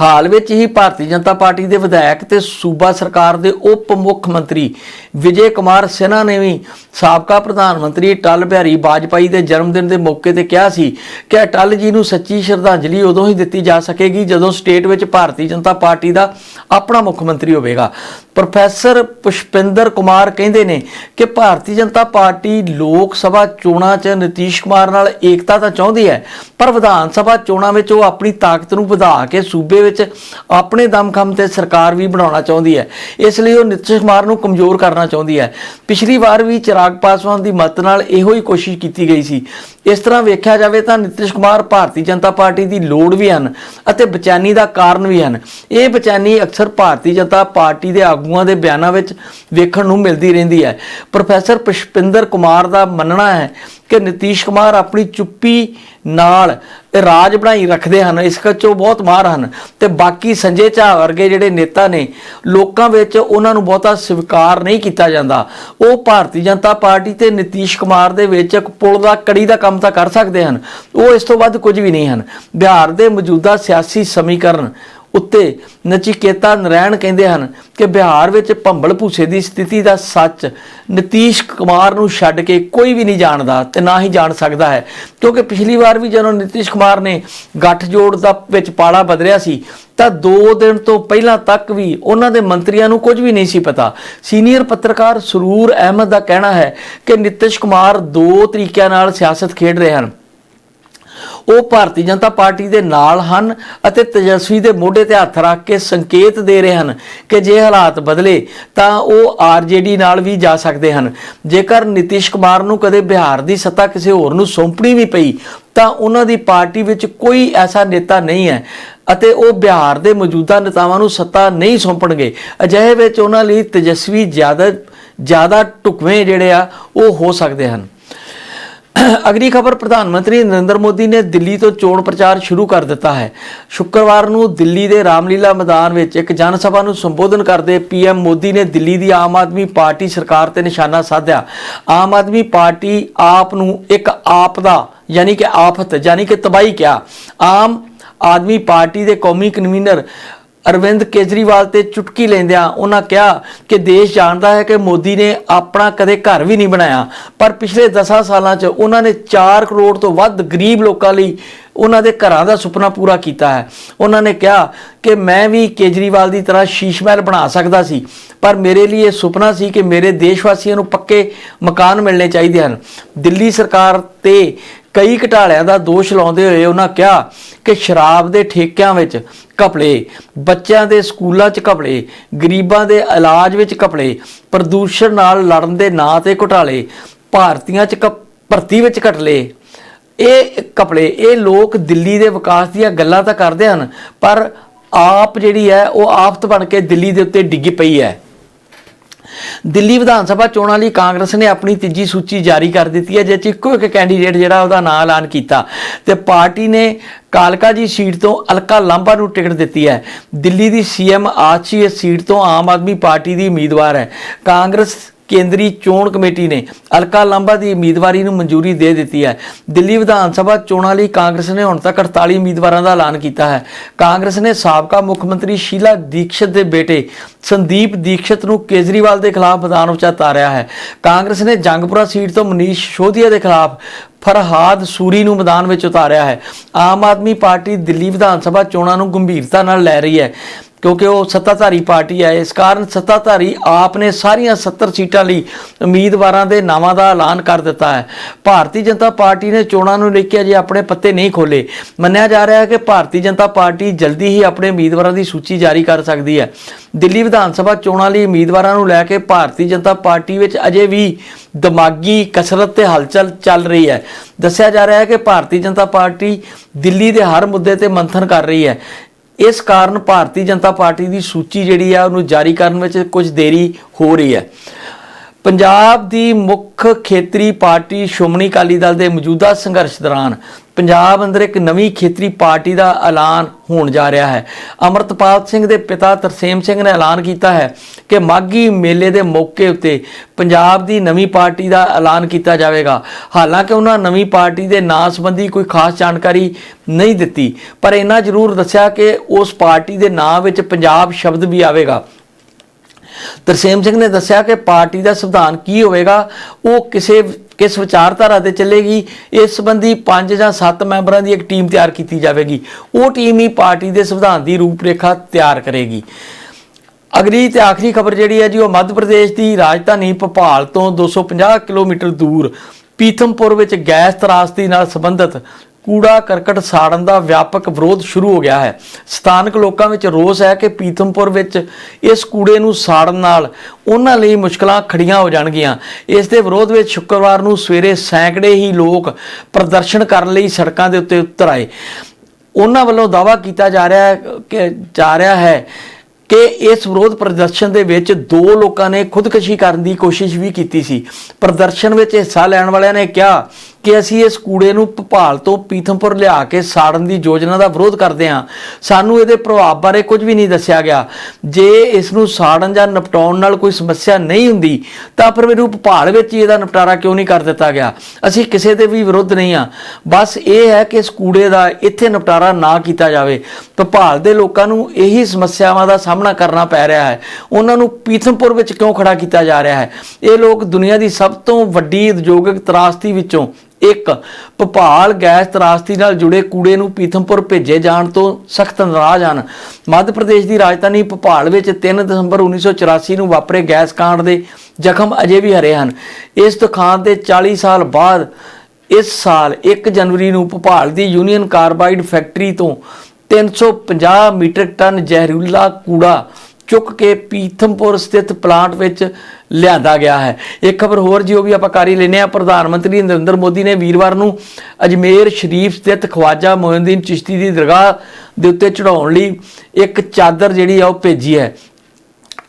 ਹਾਲ ਵਿੱਚ ਹੀ ਭਾਰਤੀ ਜਨਤਾ ਪਾਰਟੀ ਦੇ ਵਿਧਾਇਕ ਤੇ ਸੂਬਾ ਸਰਕਾਰ ਦੇ ਉਪ ਮੁੱਖ ਮੰਤਰੀ ਵਿਜੇ ਕੁਮਾਰ ਸਿਨਹਾ ਨੇ ਵੀ ਸਾਬਕਾ ਪ੍ਰਧਾਨ ਮੰਤਰੀ ਅਟਲ ਬਿਹਾਰੀ ਵਾਜਪਾਈ ਦੇ ਜਨਮ ਦਿਨ ਦੇ ਮੌਕੇ ਤੇ ਕਿਹਾ ਸੀ ਕਿ ਅਟਲ ਜੀ ਨੂੰ ਸੱਚੀ ਸ਼ਰਧਾਂਜਲੀ ਉਦੋਂ ਹੀ ਦਿੱਤੀ ਜਾ ਸਕੇਗੀ ਜਦੋਂ ਸਟੇਟ ਵਿੱਚ ਭਾਰਤੀ ਜਨਤਾ ਪਾਰਟੀ ਦਾ ਆਪਣਾ ਮੁੱਖ ਮੰਤਰੀ ਹੋਵੇਗਾ। ਪ੍ਰੋਫੈਸਰ ਪੁਸ਼ਪਿੰਦਰ ਕੁਮਾਰ ਕਹਿੰਦੇ ਨੇ ਕਿ ਭਾਰਤੀ ਜਨਤਾ ਪਾਰਟੀ ਲੋਕ ਸਭਾ ਚੋਣਾਂ 'ਚ ਨਤੀਸ਼ ਕੁਮਾਰ ਨਾਲ ਏਕਤਾ ਤਾਂ ਚਾਹੁੰਦੀ ਹੈ, ਪਰ ਵਿਧਾਨ ਸਭਾ ਚੋਣਾਂ ਵਿੱਚ ਉਹ ਆਪਣੀ ਤਾਕਤ ਨੂੰ ਵਧਾ ਕੇ ਸੂਬੇ ਵਿੱਚ ਆਪਣੇ ਦਮਖਮ ਤੇ ਸਰਕਾਰ ਵੀ ਬਣਾਉਣਾ ਚਾਹੁੰਦੀ ਹੈ। ਇਸ ਲਈ ਉਹ ਨਿਤਿਸ਼ ਕੁਮਾਰ ਨੂੰ ਕਮਜ਼ੋਰ ਕਰਨਾ ਚਾਹੁੰਦੀ ਹੈ। ਪਿਛਲੀ ਵਾਰ ਵੀ ਚਿਰਾਗ ਪਾਸਵਾਨ ਦੀ ਮਦਦ ਨਾਲ ਇਹੋ ਹੀ ਕੋਸ਼ਿਸ਼ ਕੀਤੀ ਗਈ ਸੀ। ਇਸ ਤਰ੍ਹਾਂ ਵੇਖਿਆ ਜਾਵੇ ਤਾਂ ਨਿਤਿਸ਼ ਕੁਮਾਰ ਭਾਰਤੀ ਜਨਤਾ ਪਾਰਟੀ ਦੀ ਲੋੜ ਵੀ ਹਨ ਅਤੇ ਬੇਚੈਨੀ ਦਾ ਕਾਰਨ ਵੀ ਹਨ। ਇਹ ਬੇਚੈਨੀ ਅਕਸਰ ਭਾਰਤੀ ਜਨਤਾ ਪਾਰਟੀ ਦੇ ਆਗੂਆਂ ਦੇ ਬਿਆਨਾਂ ਵਿੱਚ ਵੇਖਣ ਨੂੰ ਮਿਲਦੀ ਰਹਿੰਦੀ ਹੈ। ਪ੍ਰੋਫੈਸਰ ਪੁਸ਼ਪਿੰਦਰ ਕੁਮਾਰ ਦਾ ਮੰਨਣਾ ਹੈ ਕਿ ਨਤੀਸ਼ ਕੁਮਾਰ ਆਪਣੀ ਚੁੱਪੀ ਨਾਲ ਰਾਜ ਬਣਾਈ ਰੱਖਦੇ ਹਨ, ਇਸ ਕੱਚ ਉਹ ਬਹੁਤ ਮਾਰ ਹਨ। ਤੇ ਬਾਕੀ ਸੰਜੇ ਝਾ ਵਰਗੇ ਜਿਹੜੇ ਨੇਤਾ ਨੇ, ਲੋਕਾਂ ਵਿੱਚ ਉਹਨਾਂ ਨੂੰ ਬਹੁਤਾ ਸਵੀਕਾਰ ਨਹੀਂ ਕੀਤਾ ਜਾਂਦਾ। ਉਹ ਭਾਰਤੀ ਜਨਤਾ ਪਾਰਟੀ ਤੇ ਨਿਤੀਸ਼ ਕੁਮਾਰ ਦੇ ਵਿੱਚ ਇੱਕ ਪੁਲ ਦਾ, ਕੜੀ ਦਾ ਕੰਮ ਤਾਂ ਕਰ ਸਕਦੇ ਹਨ। ਉਹ ਇਸ ਤੋਂ ਵੱਧ ਕੁਝ ਵੀ ਨਹੀਂ ਹਨ। ਬਿਹਾਰ ਦੇ ਮੌਜੂਦਾ ਸਿਆਸੀ ਸਮੀਕਰਨ ਉੱਤੇ ਨਚਿਕੇਤਾ ਨਰੈਣ ਕਹਿੰਦੇ ਹਨ ਕਿ ਬਿਹਾਰ ਵਿੱਚ ਭੰਬਲ ਭੂਸੇ ਦੀ ਸਥਿਤੀ ਦਾ ਸੱਚ ਨਿਤੀਸ਼ ਕੁਮਾਰ ਨੂੰ ਛੱਡ ਕੇ ਕੋਈ ਵੀ ਨਹੀਂ ਜਾਣਦਾ ਤੇ ਨਾ ਹੀ ਜਾਣ ਸਕਦਾ ਹੈ। ਕਿਉਂਕਿ ਪਿਛਲੀ ਵਾਰ ਵੀ ਜਦੋਂ ਨਿਤੀਸ਼ ਕੁਮਾਰ ਨੇ ਗੱਠਜੋੜ ਦਾ ਵਿੱਚ ਪਾਲਾ ਬਦਲਿਆ ਸੀ, ਤਾਂ 2 ਦਿਨ ਤੋਂ ਪਹਿਲਾਂ ਤੱਕ ਵੀ ਉਹਨਾਂ ਦੇ ਮੰਤਰੀਆਂ ਨੂੰ ਕੁਝ ਵੀ ਨਹੀਂ ਸੀ ਪਤਾ। ਸੀਨੀਅਰ ਪੱਤਰਕਾਰ ਸਰੂਰ ਅਹਿਮਦ ਦਾ ਕਹਿਣਾ ਹੈ ਕਿ ਨਿਤੀਸ਼ ਕੁਮਾਰ ਦੋ ਤਰੀਕਿਆਂ ਨਾਲ ਸਿਆਸਤ ਖੇਡ ਰਹੇ ਹਨ। ਉਹ ਭਾਰਤੀ ਜਨਤਾ ਪਾਰਟੀ ਦੇ ਨਾਲ ਹਨ ਅਤੇ ਤੇਜਸਵੀ ਦੇ ਮੋਢੇ ਤੇ ਹੱਥ ਰੱਖ ਕੇ ਸੰਕੇਤ ਦੇ ਰਹੇ ਹਨ ਕਿ ਜੇ ਹਾਲਾਤ ਬਦਲੇ ਤਾਂ ਉਹ ਆਰਜੇਡੀ ਨਾਲ ਵੀ ਜਾ ਸਕਦੇ ਹਨ। ਜੇਕਰ ਨਿਤੀਸ਼ ਕੁਮਾਰ ਨੂੰ ਕਦੇ ਬਿਹਾਰ ਦੀ ਸੱਤਾ ਕਿਸੇ ਹੋਰ ਨੂੰ ਸੌਂਪਣੀ ਵੀ ਪਈ, ਤਾਂ ਉਹਨਾਂ ਦੀ ਪਾਰਟੀ ਵਿੱਚ ਕੋਈ ਐਸਾ ਨੇਤਾ ਨਹੀਂ ਹੈ ਅਤੇ ਉਹ ਬਿਹਾਰ ਦੇ ਮੌਜੂਦਾ ਨੇਤਾਵਾਂ ਨੂੰ ਸੱਤਾ ਨਹੀਂ ਸੌਂਪਣਗੇ। ਅਜਿਹੇ ਵਿੱਚ ਉਹਨਾਂ ਲਈ ਤੇਜਸਵੀ ਜ਼ਿਆਦਾ ਜ਼ਿਆਦਾ ਢੁਕਵੇਂ ਜਿਹੜੇ ਆ, ਉਹ ਹੋ ਸਕਦੇ ਹਨ। ਅਗਲੀ ਖਬਰ ਪ੍ਰਧਾਨ ਮੰਤਰੀ ਨਰਿੰਦਰ ਮੋਦੀ ਨੇ ਦਿੱਲੀ ਤੋਂ ਚੋਣ ਪ੍ਰਚਾਰ ਸ਼ੁਰੂ ਕਰ ਦਿੱਤਾ ਹੈ। ਸ਼ੁੱਕਰਵਾਰ ਨੂੰ ਦਿੱਲੀ ਦੇ ਰਾਮਲੀਲਾ ਮੈਦਾਨ ਵਿੱਚ ਇੱਕ ਜਨ ਸਭਾ ਨੂੰ ਸੰਬੋਧਨ ਕਰਦੇ ਪੀਐਮ ਮੋਦੀ ਨੇ ਦਿੱਲੀ ਦੀ ਆਮ ਆਦਮੀ ਪਾਰਟੀ ਸਰਕਾਰ ਤੇ ਨਿਸ਼ਾਨਾ ਸਾਧਿਆ। ਆਮ ਆਦਮੀ ਪਾਰਟੀ ਆਪ ਨੂੰ ਇੱਕ ਆਪ ਦਾ, ਯਾਨੀ ਕਿ ਆਫਤ, ਯਾਨੀ ਕਿ ਤਬਾਹੀ ਕਿਹਾ। ਆਮ ਆਦਮੀ ਪਾਰਟੀ ਦੇ ਕੌਮੀ ਕਨਵੀਨਰ ਅਰਵਿੰਦ ਕੇਜਰੀਵਾਲ ਤੇ ਚੁਟਕੀ ਲੈਂਦਿਆਂ ਉਹਨਾਂ ਕਿਹਾ ਕਿ ਦੇਸ਼ ਜਾਣਦਾ ਹੈ ਕਿ ਮੋਦੀ ਨੇ ਆਪਣਾ ਕਦੇ ਘਰ ਵੀ ਨਹੀਂ ਬਣਾਇਆ। ਪਰ ਪਿਛਲੇ 10 ਸਾਲਾਂ 'ਚ ਉਹਨਾਂ ਨੇ 4 ਕਰੋੜ ਤੋਂ ਵੱਧ ਗਰੀਬ ਲੋਕਾਂ ਲਈ ਉਹਨਾਂ ਦੇ ਘਰਾਂ ਦਾ ਸੁਪਨਾ ਪੂਰਾ ਕੀਤਾ ਹੈ। ਉਹਨਾਂ ਨੇ ਕਿਹਾ ਕਿ ਮੈਂ ਵੀ ਕੇਜਰੀਵਾਲ ਦੀ ਤਰ੍ਹਾਂ ਸ਼ੀਸ਼ ਮਹਿਲ ਬਣਾ ਸਕਦਾ ਸੀ, ਪਰ ਮੇਰੇ ਲਈ ਇਹ ਸੁਪਨਾ ਸੀ ਕਿ ਮੇਰੇ ਦੇਸ਼ ਵਾਸੀਆਂ ਨੂੰ ਪੱਕੇ ਮਕਾਨ ਮਿਲਣੇ ਚਾਹੀਦੇ ਹਨ। ਦਿੱਲੀ ਸਰਕਾਰ ਤੇ ਕਈ ਘਟਾਲਿਆਂ ਦਾ ਦੋਸ਼ ਲਾਉਂਦੇ ਹੋਏ ਉਹਨਾਂ ਕਿਹਾ ਕਿ ਸ਼ਰਾਬ ਦੇ ਠੇਕਿਆਂ ਵਿੱਚ ਘਪਲੇ, ਬੱਚਿਆਂ ਦੇ ਸਕੂਲਾਂ 'ਚ ਘਪਲੇ, ਗਰੀਬਾਂ ਦੇ ਇਲਾਜ ਵਿੱਚ ਘਪਲੇ, ਪ੍ਰਦੂਸ਼ਣ ਨਾਲ ਲੜਨ ਦੇ ਨਾਂ ਤੇ ਘੁਟਾਲੇ, ਭਾਰਤੀਆਂ 'ਚ ਘਪ- ਭਰਤੀ ਵਿੱਚ ਘਟਲੇ। ਇਹ ਘਪਲੇ, ਇਹ ਲੋਕ ਦਿੱਲੀ ਦੇ ਵਿਕਾਸ ਦੀਆਂ ਗੱਲਾਂ ਤਾਂ ਕਰਦੇ ਹਨ, ਪਰ ਆਪ ਜਿਹੜੀ ਹੈ ਉਹ ਆਫਤ ਬਣ ਕੇ ਦਿੱਲੀ ਦੇ ਉੱਤੇ ਡਿੱਗੀ ਪਈ ਹੈ। ਦਿੱਲੀ ਵਿਧਾਨ ਸਭਾ ਚੋਣਾਂ ਲਈ ਕਾਂਗਰਸ ਨੇ ਆਪਣੀ ਤੀਜੀ ਸੂਚੀ ਜਾਰੀ ਕਰ ਦਿੱਤੀ ਹੈ, ਜਿਸ 'ਚ ਇੱਕੋ ਇੱਕ ਕੈਂਡੀਡੇਟ ਜਿਹੜਾ ਉਹਦਾ ਨਾਂ ਐਲਾਨ ਕੀਤਾ। ਤੇ ਪਾਰਟੀ ਨੇ ਕਾਲਕਾ ਜੀ ਸੀਟ ਤੋਂ ਅਲਕਾ ਲਾਂਬਾ ਨੂੰ ਟਿਕਟ ਦਿੱਤੀ ਹੈ। ਦਿੱਲੀ ਦੀ ਸੀਐਮ ਆਚੀ ਇਸ ਸੀਟ ਤੋਂ ਆਮ ਆਦਮੀ ਪਾਰਟੀ ਦੀ ਉਮੀਦਵਾਰ ਹੈ। ਕਾਂਗਰਸ ਕੇਂਦਰੀ ਚੋਣ ਕਮੇਟੀ ਨੇ ਅਲਕਾ ਲਾਂਬਾ ਦੀ ਉਮੀਦਵਾਰੀ ਨੂੰ ਮਨਜ਼ੂਰੀ ਦੇ ਦਿੱਤੀ ਹੈ। ਦਿੱਲੀ ਵਿਧਾਨ ਸਭਾ ਚੋਣਾਂ ਲਈ ਕਾਂਗਰਸ ਨੇ ਹੁਣ ਤੱਕ 48 ਉਮੀਦਵਾਰਾਂ ਦਾ ਐਲਾਨ ਕੀਤਾ ਹੈ। ਕਾਂਗਰਸ ਨੇ ਸਾਬਕਾ ਮੁੱਖ ਮੰਤਰੀ ਸ਼ੀਲਾ ਦੀਕਸ਼ਤ ਦੇ ਬੇਟੇ ਸੰਦੀਪ ਦੀਕਸ਼ਤ ਨੂੰ ਕੇਜਰੀਵਾਲ ਦੇ ਖਿਲਾਫ ਮੈਦਾਨ ਵਿੱਚ ਉਤਾਰਿਆ ਹੈ। ਕਾਂਗਰਸ ਨੇ ਜੰਗਪੁਰਾ ਸੀਟ ਤੋਂ ਮਨੀਸ਼ ਸ਼ੋਧੀਆ ਦੇ ਖਿਲਾਫ ਫਰਹਾਦ ਸੂਰੀ ਨੂੰ ਮੈਦਾਨ ਵਿੱਚ ਉਤਾਰਿਆ ਹੈ। ਆਮ ਆਦਮੀ ਪਾਰਟੀ ਦਿੱਲੀ ਵਿਧਾਨ ਸਭਾ ਚੋਣਾਂ ਨੂੰ ਗੰਭੀਰਤਾ ਨਾਲ ਲੈ ਰਹੀ ਹੈ। ਕਿਉਂਕਿ ਉਹ ਸੱਤਾਧਾਰੀ ਪਾਰਟੀ ਹੈ। ਇਸ ਕਾਰਨ ਸੱਤਾਧਾਰੀ ਆਪ ਨੇ ਸਾਰੀਆਂ 70 ਸੀਟਾਂ ਲਈ ਉਮੀਦਵਾਰਾਂ ਦੇ ਨਾਵਾਂ ਦਾ ਐਲਾਨ ਕਰ ਦਿੱਤਾ ਹੈ। ਭਾਰਤੀ ਜਨਤਾ ਪਾਰਟੀ ਨੇ ਚੋਣਾਂ ਨੂੰ ਲੈ ਕੇ ਅਜੇ ਆਪਣੇ ਪੱਤੇ ਨਹੀਂ ਖੋਲੇ ਮੰਨਿਆ ਜਾ ਰਿਹਾ ਹੈ ਕਿ ਭਾਰਤੀ ਜਨਤਾ ਪਾਰਟੀ ਜਲਦੀ ਹੀ ਆਪਣੇ ਉਮੀਦਵਾਰਾਂ ਦੀ ਸੂਚੀ ਜਾਰੀ ਕਰ ਸਕਦੀ ਹੈ। ਦਿੱਲੀ ਵਿਧਾਨ ਸਭਾ ਚੋਣਾਂ ਲਈ ਉਮੀਦਵਾਰਾਂ ਨੂੰ ਲੈ ਕੇ ਭਾਰਤੀ ਜਨਤਾ ਪਾਰਟੀ ਵਿੱਚ ਅਜੇ ਵੀ ਦਿਮਾਗੀ ਕਸਰਤ ਤੇ ਹਲਚਲ ਚੱਲ ਰਹੀ ਹੈ। ਦੱਸਿਆ ਜਾ ਰਿਹਾ ਹੈ ਕਿ ਭਾਰਤੀ ਜਨਤਾ ਪਾਰਟੀ ਦਿੱਲੀ ਦੇ ਹਰ ਮੁੱਦੇ ਤੇ ਮੰਥਨ ਕਰ ਰਹੀ ਹੈ। ਇਸ ਕਾਰਨ ਭਾਰਤੀ ਜਨਤਾ ਪਾਰਟੀ ਦੀ ਸੂਚੀ ਜਿਹੜੀ ਆ ਉਹਨੂੰ ਜਾਰੀ ਕਰਨ ਵਿੱਚ ਕੁਝ ਦੇਰੀ ਹੋ ਰਹੀ ਹੈ। ਪੰਜਾਬ ਦੀ ਮੁੱਖ ਖੇਤਰੀ ਪਾਰਟੀ ਸ਼੍ਰੋਮਣੀ ਅਕਾਲੀ ਦਲ ਦੇ ਮੌਜੂਦਾ ਸੰਘਰਸ਼ ਦੌਰਾਨ ਪੰਜਾਬ ਅੰਦਰ ਇੱਕ ਨਵੀਂ ਖੇਤਰੀ ਪਾਰਟੀ ਦਾ ਐਲਾਨ ਹੋਣ ਜਾ ਰਿਹਾ ਹੈ। ਅਮਰਤਪਾਲ ਸਿੰਘ ਦੇ ਪਿਤਾ ਤਰਸੇਮ ਸਿੰਘ ਨੇ ਐਲਾਨ ਕੀਤਾ ਹੈ ਕਿ ਮਾਗੀ ਮੇਲੇ ਦੇ ਮੌਕੇ ਉੱਤੇ ਪੰਜਾਬ ਦੀ ਨਵੀਂ ਪਾਰਟੀ ਦਾ ਐਲਾਨ ਕੀਤਾ ਜਾਵੇਗਾ। ਹਾਲਾਂਕਿ ਉਹਨਾਂ ਨਵੀਂ ਪਾਰਟੀ ਦੇ ਨਾਂ ਸੰਬੰਧੀ ਕੋਈ ਖਾਸ ਜਾਣਕਾਰੀ ਨਹੀਂ ਦਿੱਤੀ, ਪਰ ਇਹਨਾਂ ਜ਼ਰੂਰ ਦੱਸਿਆ ਕਿ ਉਸ ਪਾਰਟੀ ਦੇ ਨਾਂ ਵਿੱਚ ਪੰਜਾਬ ਸ਼ਬਦ ਵੀ ਆਵੇਗਾ। ਤਰਸੇਮ ਸਿੰਘ ਨੇ ਦੱਸਿਆ ਕਿ ਪਾਰਟੀ ਦਾ ਸੰਵਿਧਾਨ ਕੀ ਹੋਵੇਗਾ, ਉਹ ਕਿਸੇ, ਕਿਸ ਵਿਚਾਰਧਾਰਾ ਤੇ ਚੱਲੇਗੀ, ਇਸ ਸੰਬੰਧੀ 5 ਜਾਂ 7 ਮੈਂਬਰਾਂ ਦੀ ਇੱਕ ਟੀਮ ਤਿਆਰ ਕੀਤੀ ਜਾਵੇਗੀ। ਉਹ ਟੀਮ ਹੀ ਪਾਰਟੀ ਦੇ ਸੰਵਿਧਾਨ ਦੀ ਰੂਪਰੇਖਾ ਤਿਆਰ ਕਰੇਗੀ। ਅਗਲੀ ਤੇ ਆਖਰੀ ਖਬਰ ਜਿਹੜੀ ਹੈ ਜੀ, ਉਹ ਮੱਧ ਪ੍ਰਦੇਸ਼ ਦੀ ਰਾਜਧਾਨੀ ਭੋਪਾਲ ਤੋਂ 250 ਕਿਲੋਮੀਟਰ ਦੂਰ ਪੀਥਮਪੁਰ ਵਿੱਚ ਗੈਸ ਤਰਾਸਦੀ ਨਾਲ ਸੰਬੰਧਿਤ ਕੂੜਾ ਕਰਕਟ ਸਾੜਨ ਦਾ ਵਿਆਪਕ ਵਿਰੋਧ ਸ਼ੁਰੂ ਹੋ ਗਿਆ ਹੈ। ਸਥਾਨਕ ਲੋਕਾਂ ਵਿੱਚ ਰੋਸ ਹੈ ਕਿ ਪੀਤਮਪੁਰ ਵਿੱਚ ਇਸ ਕੂੜੇ ਨੂੰ ਸਾੜਨ ਨਾਲ ਉਹਨਾਂ ਲਈ ਮੁਸ਼ਕਲਾਂ ਖੜੀਆਂ ਹੋ ਜਾਣਗੀਆਂ। ਇਸ ਦੇ ਵਿਰੋਧ ਵਿੱਚ ਸ਼ੁੱਕਰਵਾਰ ਨੂੰ ਸਵੇਰੇ ਸੈਂਕੜੇ ਹੀ ਲੋਕ ਪ੍ਰਦਰਸ਼ਨ ਕਰਨ ਲਈ ਸੜਕਾਂ ਦੇ ਉੱਤੇ ਉਤਰ ਆਏ। ਉਹਨਾਂ ਵੱਲੋਂ ਦਾਅਵਾ ਕੀਤਾ ਜਾ ਰਿਹਾ ਹੈ ਕਿ ਜਾ ਰਿਹਾ ਹੈ ਕਿ ਇਸ ਵਿਰੋਧ ਪ੍ਰਦਰਸ਼ਨ ਦੇ ਵਿੱਚ ਦੋ ਲੋਕਾਂ ਨੇ ਖੁਦਕੁਸ਼ੀ ਕਰਨ ਦੀ ਕੋਸ਼ਿਸ਼ ਵੀ ਕੀਤੀ ਸੀ। ਪ੍ਰਦਰਸ਼ਨ ਵਿੱਚ ਹਿੱਸਾ ਲੈਣ ਵਾਲਿਆਂ ਨੇ ਕਿਹਾ ਕਿ ਅਸੀਂ ਇਸ ਕੂੜੇ ਨੂੰ ਭੋਪਾਲ ਤੋਂ ਪੀਥਮਪੁਰ ਲਿਆ ਕੇ ਸਾੜਨ ਦੀ ਯੋਜਨਾ ਦਾ ਵਿਰੋਧ ਕਰਦੇ ਹਾਂ। ਸਾਨੂੰ ਇਹਦੇ ਪ੍ਰਭਾਵ ਬਾਰੇ ਕੁਝ ਵੀ ਨਹੀਂ ਦੱਸਿਆ ਗਿਆ। ਜੇ ਇਸ ਨੂੰ ਸਾੜਨ ਜਾਂ ਨਿਪਟਾਉਣ ਨਾਲ ਕੋਈ ਸਮੱਸਿਆ ਨਹੀਂ ਹੁੰਦੀ, ਤਾਂ ਫਿਰ ਮੈਨੂੰ ਭੋਪਾਲ ਵਿੱਚ ਹੀ ਇਹਦਾ ਨਿਪਟਾਰਾ ਕਿਉਂ ਨਹੀਂ ਕਰ ਦਿੱਤਾ ਗਿਆ? ਅਸੀਂ ਕਿਸੇ ਦੇ ਵੀ ਵਿਰੁੱਧ ਨਹੀਂ ਆ ਬਸ ਇਹ ਹੈ ਕਿ ਇਸ ਕੂੜੇ ਦਾ ਇੱਥੇ ਨਿਪਟਾਰਾ ਨਾ ਕੀਤਾ ਜਾਵੇ। ਭੋਪਾਲ ਦੇ ਲੋਕਾਂ ਨੂੰ ਇਹੀ ਸਮੱਸਿਆਵਾਂ ਦਾ ਸਾਹਮਣਾ ਕਰਨਾ ਪੈ ਰਿਹਾ ਹੈ। ਉਹਨਾਂ ਨੂੰ ਪੀਥਮਪੁਰ ਵਿੱਚ ਕਿਉਂ ਖੜਾ ਕੀਤਾ ਜਾ ਰਿਹਾ ਹੈ? ਇਹ ਲੋਕ ਦੁਨੀਆ ਦੀ ਸਭ ਤੋਂ ਵੱਡੀ ਉਦਯੋਗਿਕ ਤਰਾਸਦੀ ਵਿੱਚੋਂ ਇੱਕ, ਭੋਪਾਲ ਗੈਸ ਤਰਾਸਦੀ ਨਾਲ ਜੁੜੇ ਕੂੜੇ ਨੂੰ ਪੀਥਮਪੁਰ ਭੇਜੇ ਜਾਣ ਤੋਂ ਸਖਤ ਨਾਰਾਜ਼ ਹਨ। ਮੱਧ ਪ੍ਰਦੇਸ਼ ਦੀ ਰਾਜਧਾਨੀ ਭੋਪਾਲ ਵਿੱਚ 3 ਦਸੰਬਰ 1984 ਨੂੰ ਵਾਪਰੇ ਗੈਸ ਕਾਂਡ ਦੇ ਜ਼ਖਮ ਅਜੇ ਵੀ ਹਰੇ ਹਨ। ਇਸ ਦੁਕਾਨ ਦੇ 40 ਸਾਲ ਬਾਅਦ ਇਸ ਸਾਲ 1 ਜਨਵਰੀ ਨੂੰ ਭੋਪਾਲ ਦੀ ਯੂਨੀਅਨ ਕਾਰਬਾਈਡ ਫੈਕਟਰੀ ਤੋਂ 350 ਮੀਟ੍ਰਿਕ ਟਨ ਜ਼ਹਿਰੀਲਾ ਕੂੜਾ ਚੁੱਕ ਕੇ ਪੀਥਮਪੁਰ ਸਥਿਤ ਪਲਾਂਟ ਵਿੱਚ ਲਿਆਂਦਾ ਗਿਆ ਹੈ। ਇੱਕ ਖਬਰ ਹੋਰ ਜੀ, ਉਹ ਵੀ ਆਪਾਂ ਕਾਰੀ ਲੈਨੇ ਆ ਪ੍ਰਧਾਨ ਮੰਤਰੀ ਨਰਿੰਦਰ ਮੋਦੀ ਨੇ ਵੀਰਵਾਰ ਨੂੰ ਅਜਮੇਰ ਸ਼ਰੀਫ ਸਥਿਤ ਖਵਾਜਾ ਮੋਇਨਦੀਨ ਚਿਸ਼ਤੀ ਦੀ ਦਰਗਾਹ ਦੇ ਉੱਤੇ ਚੜਾਉਣ ਲਈ ਇੱਕ ਚਾਦਰ ਜਿਹੜੀ ਆ, ਉਹ ਭੇਜੀ ਹੈ।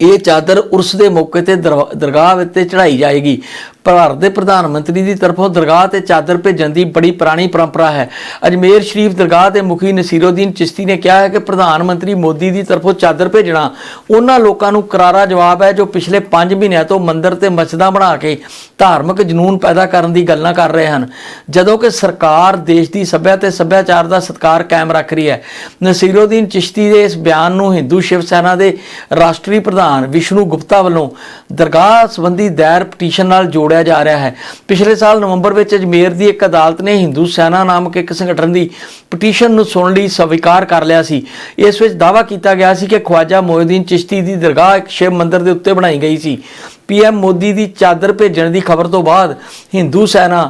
ਇਹ ਚਾਦਰ ਉਰਸ ਦੇ ਮੌਕੇ ਤੇ ਦਰਵਾ- ਦਰਗਾਹ ਉੱਤੇ ਚੜਾਈ ਜਾਏਗੀ। ਭਾਰਤ ਦੇ ਪ੍ਰਧਾਨ ਮੰਤਰੀ ਦੀ ਤਰਫੋਂ ਦਰਗਾਹ ਤੇ ਚਾਦਰ ਭੇਜਣ ਦੀ ਬੜੀ ਪੁਰਾਣੀ ਪਰੰਪਰਾ ਹੈ। ਅਜਮੇਰ ਸ਼ਰੀਫ ਦਰਗਾਹ ਦੇ ਮੁਖੀ ਨਸੀਰੁੱਦੀਨ ਚਿਸ਼ਤੀ ਨੇ ਕਿਹਾ ਹੈ ਕਿ ਪ੍ਰਧਾਨ ਮੰਤਰੀ ਮੋਦੀ ਦੀ ਤਰਫੋਂ ਚਾਦਰ ਭੇਜਣਾ ਉਹਨਾਂ ਲੋਕਾਂ ਨੂੰ ਕਰਾਰਾ ਜਵਾਬ ਹੈ ਜੋ ਪਿਛਲੇ 5 ਮਹੀਨਿਆਂ ਤੋਂ ਮੰਦਰ ਤੇ ਮਸਜਿਦਾਂ ਬਣਾ ਕੇ ਧਾਰਮਿਕ ਜਨੂਨ ਪੈਦਾ ਕਰਨ ਦੀ ਗੱਲਾਂ ਕਰ ਰਹੇ ਹਨ। ਜਦੋਂ ਕਿ ਸਰਕਾਰ ਦੇਸ਼ ਦੀ ਸੱਭਿਆ ਤੇ ਸੱਭਿਆਚਾਰ ਦਾ ਸਤਿਕਾਰ ਕਾਇਮ ਰੱਖ ਰਹੀ ਹੈ। ਨਸੀਰੁੱਦੀਨ ਚਿਸ਼ਤੀ ਦੇ ਇਸ ਬਿਆਨ ਨੂੰ ਹਿੰਦੂ ਸ਼ਿਵ ਸੈਨਾ ਦੇ ਰਾਸ਼ਟਰੀ ਪ੍ਰਧਾਨ ਵਿਸ਼ਨੂੰ ਗੁਪਤਾ ਵੱਲੋਂ ਦਰਗਾਹ ਸੰਬੰਧੀ ਦਾਇਰ ਪਟੀਸ਼ਨ ਨਾਲ ਜੋੜ ਜੋੜਿਆ ਜਾ ਰਿਹਾ ਹੈ। ਪਿਛਲੇ ਸਾਲ ਨਵੰਬਰ ਵਿੱਚ ਅਜਮੇਰ ਦੀ ਇੱਕ ਅਦਾਲਤ ਨੇ ਹਿੰਦੂ ਸੈਨਾ ਨਾਮਕ ਇੱਕ ਸੰਗਠਨ ਦੀ ਪਟੀਸ਼ਨ ਨੂੰ ਸੁਣਨ ਲਈ ਸਵੀਕਾਰ ਕਰ ਲਿਆ ਸੀ। ਇਸ ਵਿੱਚ ਦਾਅਵਾ ਕੀਤਾ ਗਿਆ ਸੀ ਕਿ ਖਵਾਜਾ ਮੋਇਦੀਨ ਚਿਸ਼ਤੀ ਦੀ ਦਰਗਾਹ ਇੱਕ ਸ਼ਿਵ ਮੰਦਿਰ ਦੇ ਉੱਤੇ ਬਣਾਈ ਗਈ ਸੀ। ਪੀਐਮ ਮੋਦੀ ਦੀ ਚਾਦਰ ਭੇਜਣ ਦੀ ਖਬਰ ਤੋਂ ਬਾਅਦ ਹਿੰਦੂ ਸੈਨਾ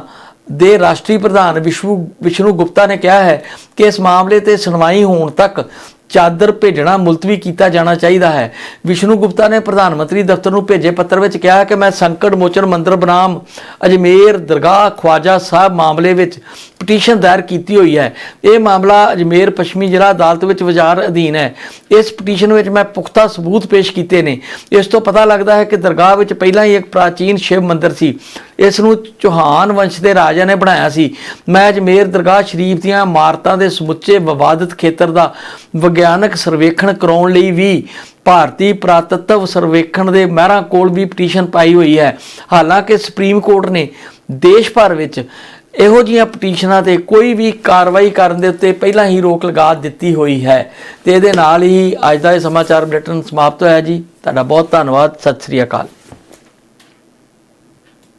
ਦੇ ਰਾਸ਼ਟਰੀ ਪ੍ਰਧਾਨ ਵਿਸ਼ਵੂ ਵਿਸ਼ਨੂੰ ਗੁਪਤਾ ਨੇ ਕਿਹਾ ਹੈ ਕਿ ਇਸ ਮਾਮਲੇ ਤੇ ਸੁਣਵਾਈ ਹੋਣ ਤੱਕ ਚਾਦਰ ਭੇਜਣਾ ਮੁਲਤਵੀ ਕੀਤਾ ਜਾਣਾ ਚਾਹੀਦਾ ਹੈ। ਵਿਸ਼ਨੂੰ ਗੁਪਤਾ ਨੇ ਪ੍ਰਧਾਨ ਮੰਤਰੀ ਦਫ਼ਤਰ ਨੂੰ ਭੇਜੇ ਪੱਤਰ ਵਿੱਚ ਕਿਹਾ ਕਿ ਮੈਂ ਸੰਕਟ ਮੋਚਨ ਮੰਦਰ ਬਨਾਮ ਅਜਮੇਰ ਦਰਗਾਹ ਖਵਾਜਾ ਸਾਹਿਬ ਮਾਮਲੇ ਵਿੱਚ ਪਟੀਸ਼ਨ ਦਾਇਰ ਕੀਤੀ ਹੋਈ ਹੈ। ਇਹ ਮਾਮਲਾ ਅਜਮੇਰ ਪੱਛਮੀ ਜ਼ਿਲ੍ਹਾ ਅਦਾਲਤ ਵਿੱਚ ਵਿਚਾਰ ਅਧੀਨ ਹੈ। ਇਸ ਪਟੀਸ਼ਨ ਵਿੱਚ ਮੈਂ ਪੁਖਤਾ ਸਬੂਤ ਪੇਸ਼ ਕੀਤੇ ਨੇ। ਇਸ ਤੋਂ ਪਤਾ ਲੱਗਦਾ ਹੈ ਕਿ ਦਰਗਾਹ ਵਿੱਚ ਪਹਿਲਾਂ ਹੀ ਇੱਕ ਪ੍ਰਾਚੀਨ ਸ਼ਿਵ ਮੰਦਿਰ ਸੀ। ਇਸ ਨੂੰ ਚੌਹਾਨ ਵੰਸ਼ ਦੇ ਰਾਜਾ ਨੇ ਬਣਾਇਆ ਸੀ। ਮੈਂ ਅਜਮੇਰ ਦਰਗਾਹ ਸ਼ਰੀਫ ਦੀਆਂ ਇਮਾਰਤਾਂ ਦੇ ਸਮੁੱਚੇ ਵਿਵਾਦਿਤ ਖੇਤਰ ਦਾ ਵਿਗਿਆਨਕ ਸਰਵੇਖਣ ਕਰਾਉਣ ਲਈ ਵੀ ਭਾਰਤੀ ਪੁਰਾਤੱਤਵ ਸਰਵੇਖਣ ਦੇ ਮਹਿਰਾਂ ਕੋਲ ਵੀ ਪਟੀਸ਼ਨ ਪਾਈ ਹੋਈ ਹੈ। ਹਾਲਾਂਕਿ ਸੁਪਰੀਮ ਕੋਰਟ ਨੇ ਦੇਸ਼ ਭਰ ਵਿੱਚ ਇਹੋ ਜਿਹੀਆਂ ਪਟੀਸ਼ਨਾਂ ਤੇ ਕੋਈ ਵੀ ਕਾਰਵਾਈ ਕਰਨ ਦੇ ਉੱਤੇ ਪਹਿਲਾਂ ਹੀ ਰੋਕ ਲਗਾ ਦਿੱਤੀ ਹੋਈ ਹੈ। ਤੇ ਇਹਦੇ ਨਾਲ ਹੀ ਅੱਜ ਦਾ ਇਹ ਸਮਾਚਾਰ ਬੁਲੇਟਿਨ ਸਮਾਪਤ ਹੋਇਆ ਜੀ। ਤੁਹਾਡਾ ਬਹੁਤ ਧੰਨਵਾਦ। ਸਤਿ ਸ੍ਰੀ ਅਕਾਲ।